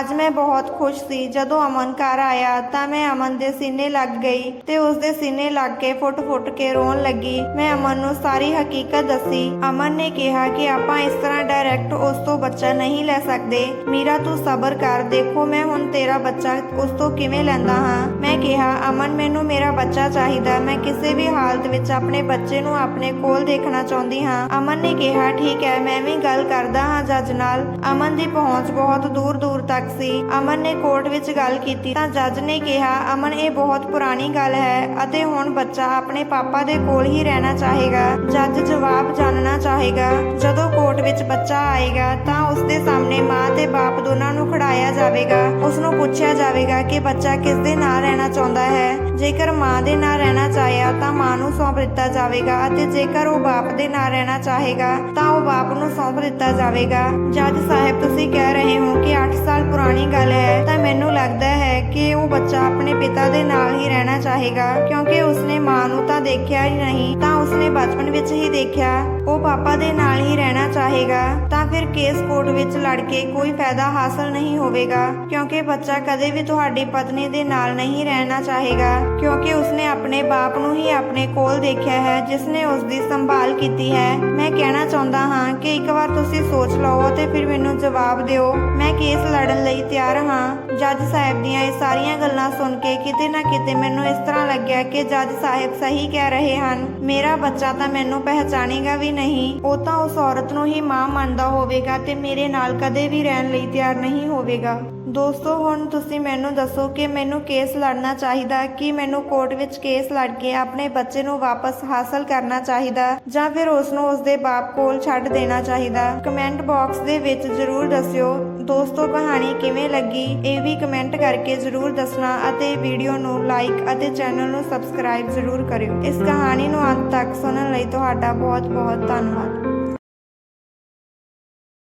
ਅੱਜ ਮੈਂ ਬਹੁਤ ਖੁਸ਼ ਸੀ। ਜਦੋਂ ਅਮਨ ਘਰ ਆਇਆ, ਤਾਂ ਮੈਂ ਅਮਨ ਦੇ ਸੀਨੇ ਲੱਗ ਗਈ ਤੇ ਉਸ ਦੇ ਸੀਨੇ ਲੱਗ ਕੇ ਫੁੱਟ-ਫੁੱਟ ਕੇ ਰੋਣ ਲੱਗੀ। ਮੈਂ ਅਮਨ ਨੂੰ ਸਾਰੀ ਹਕੀਕਤ ਦੱਸੀ। ਅਮਨ ਨੇ ਕਿਹਾ ਕਿ ਆਪਾਂ ਇਸ ਤਰ੍ਹਾਂ ਡਾਇਰੈਕਟ ਉਸ ਤੋਂ ਬੱਚਾ ਨਹੀਂ ਲੈ ਸਕਦੇ। ਮੀਰਾ, ਤੂੰ ਸਬਰ ਕਰ। ਦੇਖੋ, ਮੈਂ ਹੁਣ ਤੇਰਾ ਬੱਚਾ ਉਸ ਤੋਂ ਕਿਵੇਂ ਲੈਂਦਾ ਹਾਂ। ਮੈਂ ਕਿਹਾ, ਅਮਨ, ਮੈਨੂੰ ਮੇਰਾ ਬੱਚਾ ਚਾਹੀਦਾ। ਮੈਂ ਕਿਸੇ ਵੀ ਹਾਲਤ ਵਿੱਚ ਆਪਣੇ ਬੱਚੇ ਨੂੰ ਆਪਣੇ ਕੋਲ ਦੇਖਣਾ ਚਾਹੁੰਦੀ ਹਾਂ। ਅਮਨ ਨੇ ਕਿਹਾ, ਠੀਕ ਹੈ, ਮੈਂ ਵੀ ਗੱਲ ਕਰਦਾ ਹਾਂ ਜੱਜ ਨਾਲ। ਅਮਨ ਦੀ ਪਹੁੰਚ ਬਹੁਤ ਦੂਰ ਦੂਰ ਤੱਕ ਸੀ। ਅਮਨ ਨੇ ਕੋਰਟ ਵਿੱਚ ਗੱਲ ਕੀਤੀ ਤਾਂ ਜੱਜ ਨੇ ਕਿਹਾ, ਅਮਨ, ਇਹ ਬਹੁਤ ਪੁਰਾਣੀ ਗੱਲ ਹੈ ਅਤੇ ਹੁਣ ਬੱਚਾ ਆਪਣੇ ਪਾਪਾ ਦੇ ਕੋਲ ਹੀ ਰਹਿਣਾ ਚਾਹੇਗਾ। ਜੱਜ ਜਵਾਬ ਜਾਣਨਾ ਚਾਹੇਗਾ। ਜਦੋਂ ਕੋਰਟ ਵਿੱਚ ਬੱਚਾ ਆਏਗਾ ਤਾਂ ਉਸ ਦੇ ਸਾਹਮਣੇ ਮਾਂ ਤੇ ਬਾਪ ਦੋਨਾਂ ਨੂੰ ਖੜਾਇਆ ਜਾਵੇਗਾ। ਉਸ ਨੂੰ ਪੁੱਛਿਆ ਜਾਵੇਗਾ ਕਿ ਬੱਚਾ ਕਿਸ ਦੇ ਨਾਲ ਰਹਿਣਾ ਚਾਹੁੰਦਾ ਹੈ। ਜੇਕਰ ਮਾਂ ਦੇ ਨਾਲ ਰਹਿਣਾ ਚਾਹਿਆ ਤਾਂ ਮਾਂ ਨੂੰ ਸੌਂਪ ਦਿੱਤਾ ਜਾਵੇਗਾ ਅਤੇ ਜੇਕਰ ਉਹ ਬਾਪ ਦੇ ਨਾਲ ਰਹਿਣਾ ਚਾਹੇਗਾ ਤਾਂ ਉਹ ਬਾਪ ਨੂੰ ਸੌਂਪ ਦਿੱਤਾ ਜਾਵੇਗਾ। ਜੱਜ ਸਾਹਿਬ, ਤੁਸੀਂ ਕਹਿ ਰਹੇ ਹੋ ਕਿ 8 ਸਾਲ ਪੁਰਾਣੀ ਗੱਲ ਹੈ, ਤਾਂ ਮੈਨੂੰ ਲੱਗਦਾ ਹੈ ਕਿ ਉਹ ਬੱਚਾ ਆਪਣੇ ਪਿਤਾ ਦੇ ਨਾਲ ਹੀ ਰਹਿਣਾ ਚਾਹੇਗਾ, ਕਿਉਂਕਿ ਉਸਨੇ ਮਾਂ ਨੂੰ ਤਾਂ ਦੇਖਿਆ ਹੀ ਨਹੀਂ, ਤਾਂ ਉਸਨੇ ਬਚਪਨ ਵਿੱਚ ਹੀ ਦੇਖਿਆ। ਉਹ ਪਾਪਾ ਦੇ ਨਾਲ ਹੀ ਰਹਿਣਾ ਚਾਹੇਗਾ, ਤਾਂ ਫਿਰ ਕੇਸ ਕੋਰਟ ਵਿੱਚ ਲੜ ਕੇ ਕੋਈ ਫਾਇਦਾ ਹਾਸਲ ਨਹੀਂ ਹੋਵੇਗਾ, ਕਿਉਂਕਿ ਬੱਚਾ ਕਦੇ ਵੀ ਤੁਹਾਡੀ ਪਤਨੀ ਦੇ ਨਾਲ ਨਹੀਂ ਰਹਿਣਾ ਚਾਹੇਗਾ, ਕਿਉਂਕਿ ਉਸਨੇ ਆਪਣੇ ਬਾਪ ਨੂੰ ਹੀ ਆਪਣੇ ਕੋਲ ਦੇਖਿਆ ਹੈ ਜਿਸ ਨੇ ਉਸ ਦੀ ਸੰਭਾਲ ਕੀਤੀ ਹੈ। ਮੈਂ ਕਹਿਣਾ ਚਾਹੁੰਦਾ ਹਾਂ ਕਿ ਇੱਕ ਵਾਰ ਤੁਸੀਂ ਸੋਚ ਲਓ ਅਤੇ ਫਿਰ ਮੈਨੂੰ ਜਵਾਬ ਦਿਓ। ਮੈਂ ਕੇਸ ਲੜਨ ਲਈ ਤਿਆਰ ਹਾਂ। ਜੱਜ ਸਾਹਿਬ ਦੀਆਂ ਇਹ ਸਾਰੀਆਂ ਗੱਲਾਂ ਸੁਣ ਕੇ ਕਿਤੇ ਨਾ ਕਿਤੇ ਮੈਨੂੰ ਇਸ ਤਰ੍ਹਾਂ ਲੱਗਿਆ ਕਿ ਜੱਜ ਸਾਹਿਬ ਸਹੀ ਕਹਿ ਰਹੇ ਹਨ। ਮੇਰਾ ਬੱਚਾ ਤਾਂ ਮੈਨੂੰ ਪਹਿਚਾਣੇਗਾ ਵੀ ਨਹੀਂ। ਉਹ ਤਾਂ ਉਸ ਔਰਤ ਨੂੰ ਹੀ ਮਾਂ ਮੰਨਦਾ ਹੋਵੇਗਾ ਤੇ ਮੇਰੇ ਨਾਲ ਕਦੇ ਵੀ ਰਹਿਣ ਲਈ ਤਿਆਰ ਨਹੀਂ ਹੋਵੇਗਾ। ਦੋਸਤੋ, ਹੁਣ ਤੁਸੀਂ ਮੈਨੂੰ ਦੱਸੋ ਕਿ ਮੈਨੂੰ ਕੇਸ ਲੜਨਾ ਚਾਹੀਦਾ, ਕਿ ਮੈਨੂੰ ਕੋਰਟ ਵਿੱਚ ਕੇਸ ਲੜ ਕੇ ਆਪਣੇ ਬੱਚੇ ਨੂੰ ਵਾਪਸ ਹਾਸਲ ਕਰਨਾ ਚਾਹੀਦਾ, ਜਾਂ ਫਿਰ ਉਸ ਨੂੰ ਉਸਦੇ ਬਾਪ ਕੋਲ ਛੱਡ ਦੇਣਾ ਚਾਹੀਦਾ? ਕਮੈਂਟ ਬਾਕਸ ਦੇ ਵਿੱਚ ਜ਼ਰੂਰ ਦੱਸਿਓ। ਦੋਸਤੋ, ਕਹਾਣੀ ਕਿਵੇਂ ਲੱਗੀ? ਇਹ ਵੀ ਕਮੈਂਟ ਕਰਕੇ ਜ਼ਰੂਰ ਦੱਸਣਾ ਅਤੇ ਵੀਡੀਓ ਨੂੰ ਲਾਈਕ ਅਤੇ ਚੈਨਲ ਨੂੰ ਸਬਸਕ੍ਰਾਈਬ ਜ਼ਰੂਰ ਕਰਿਓ। ਇਸ ਕਹਾਣੀ ਨੂੰ ਅੰਤ ਤੱਕ ਸੁਣਨ ਲਈ ਤੁਹਾਡਾ ਬਹੁਤ ਬਹੁਤ ਧੰਨਵਾਦ।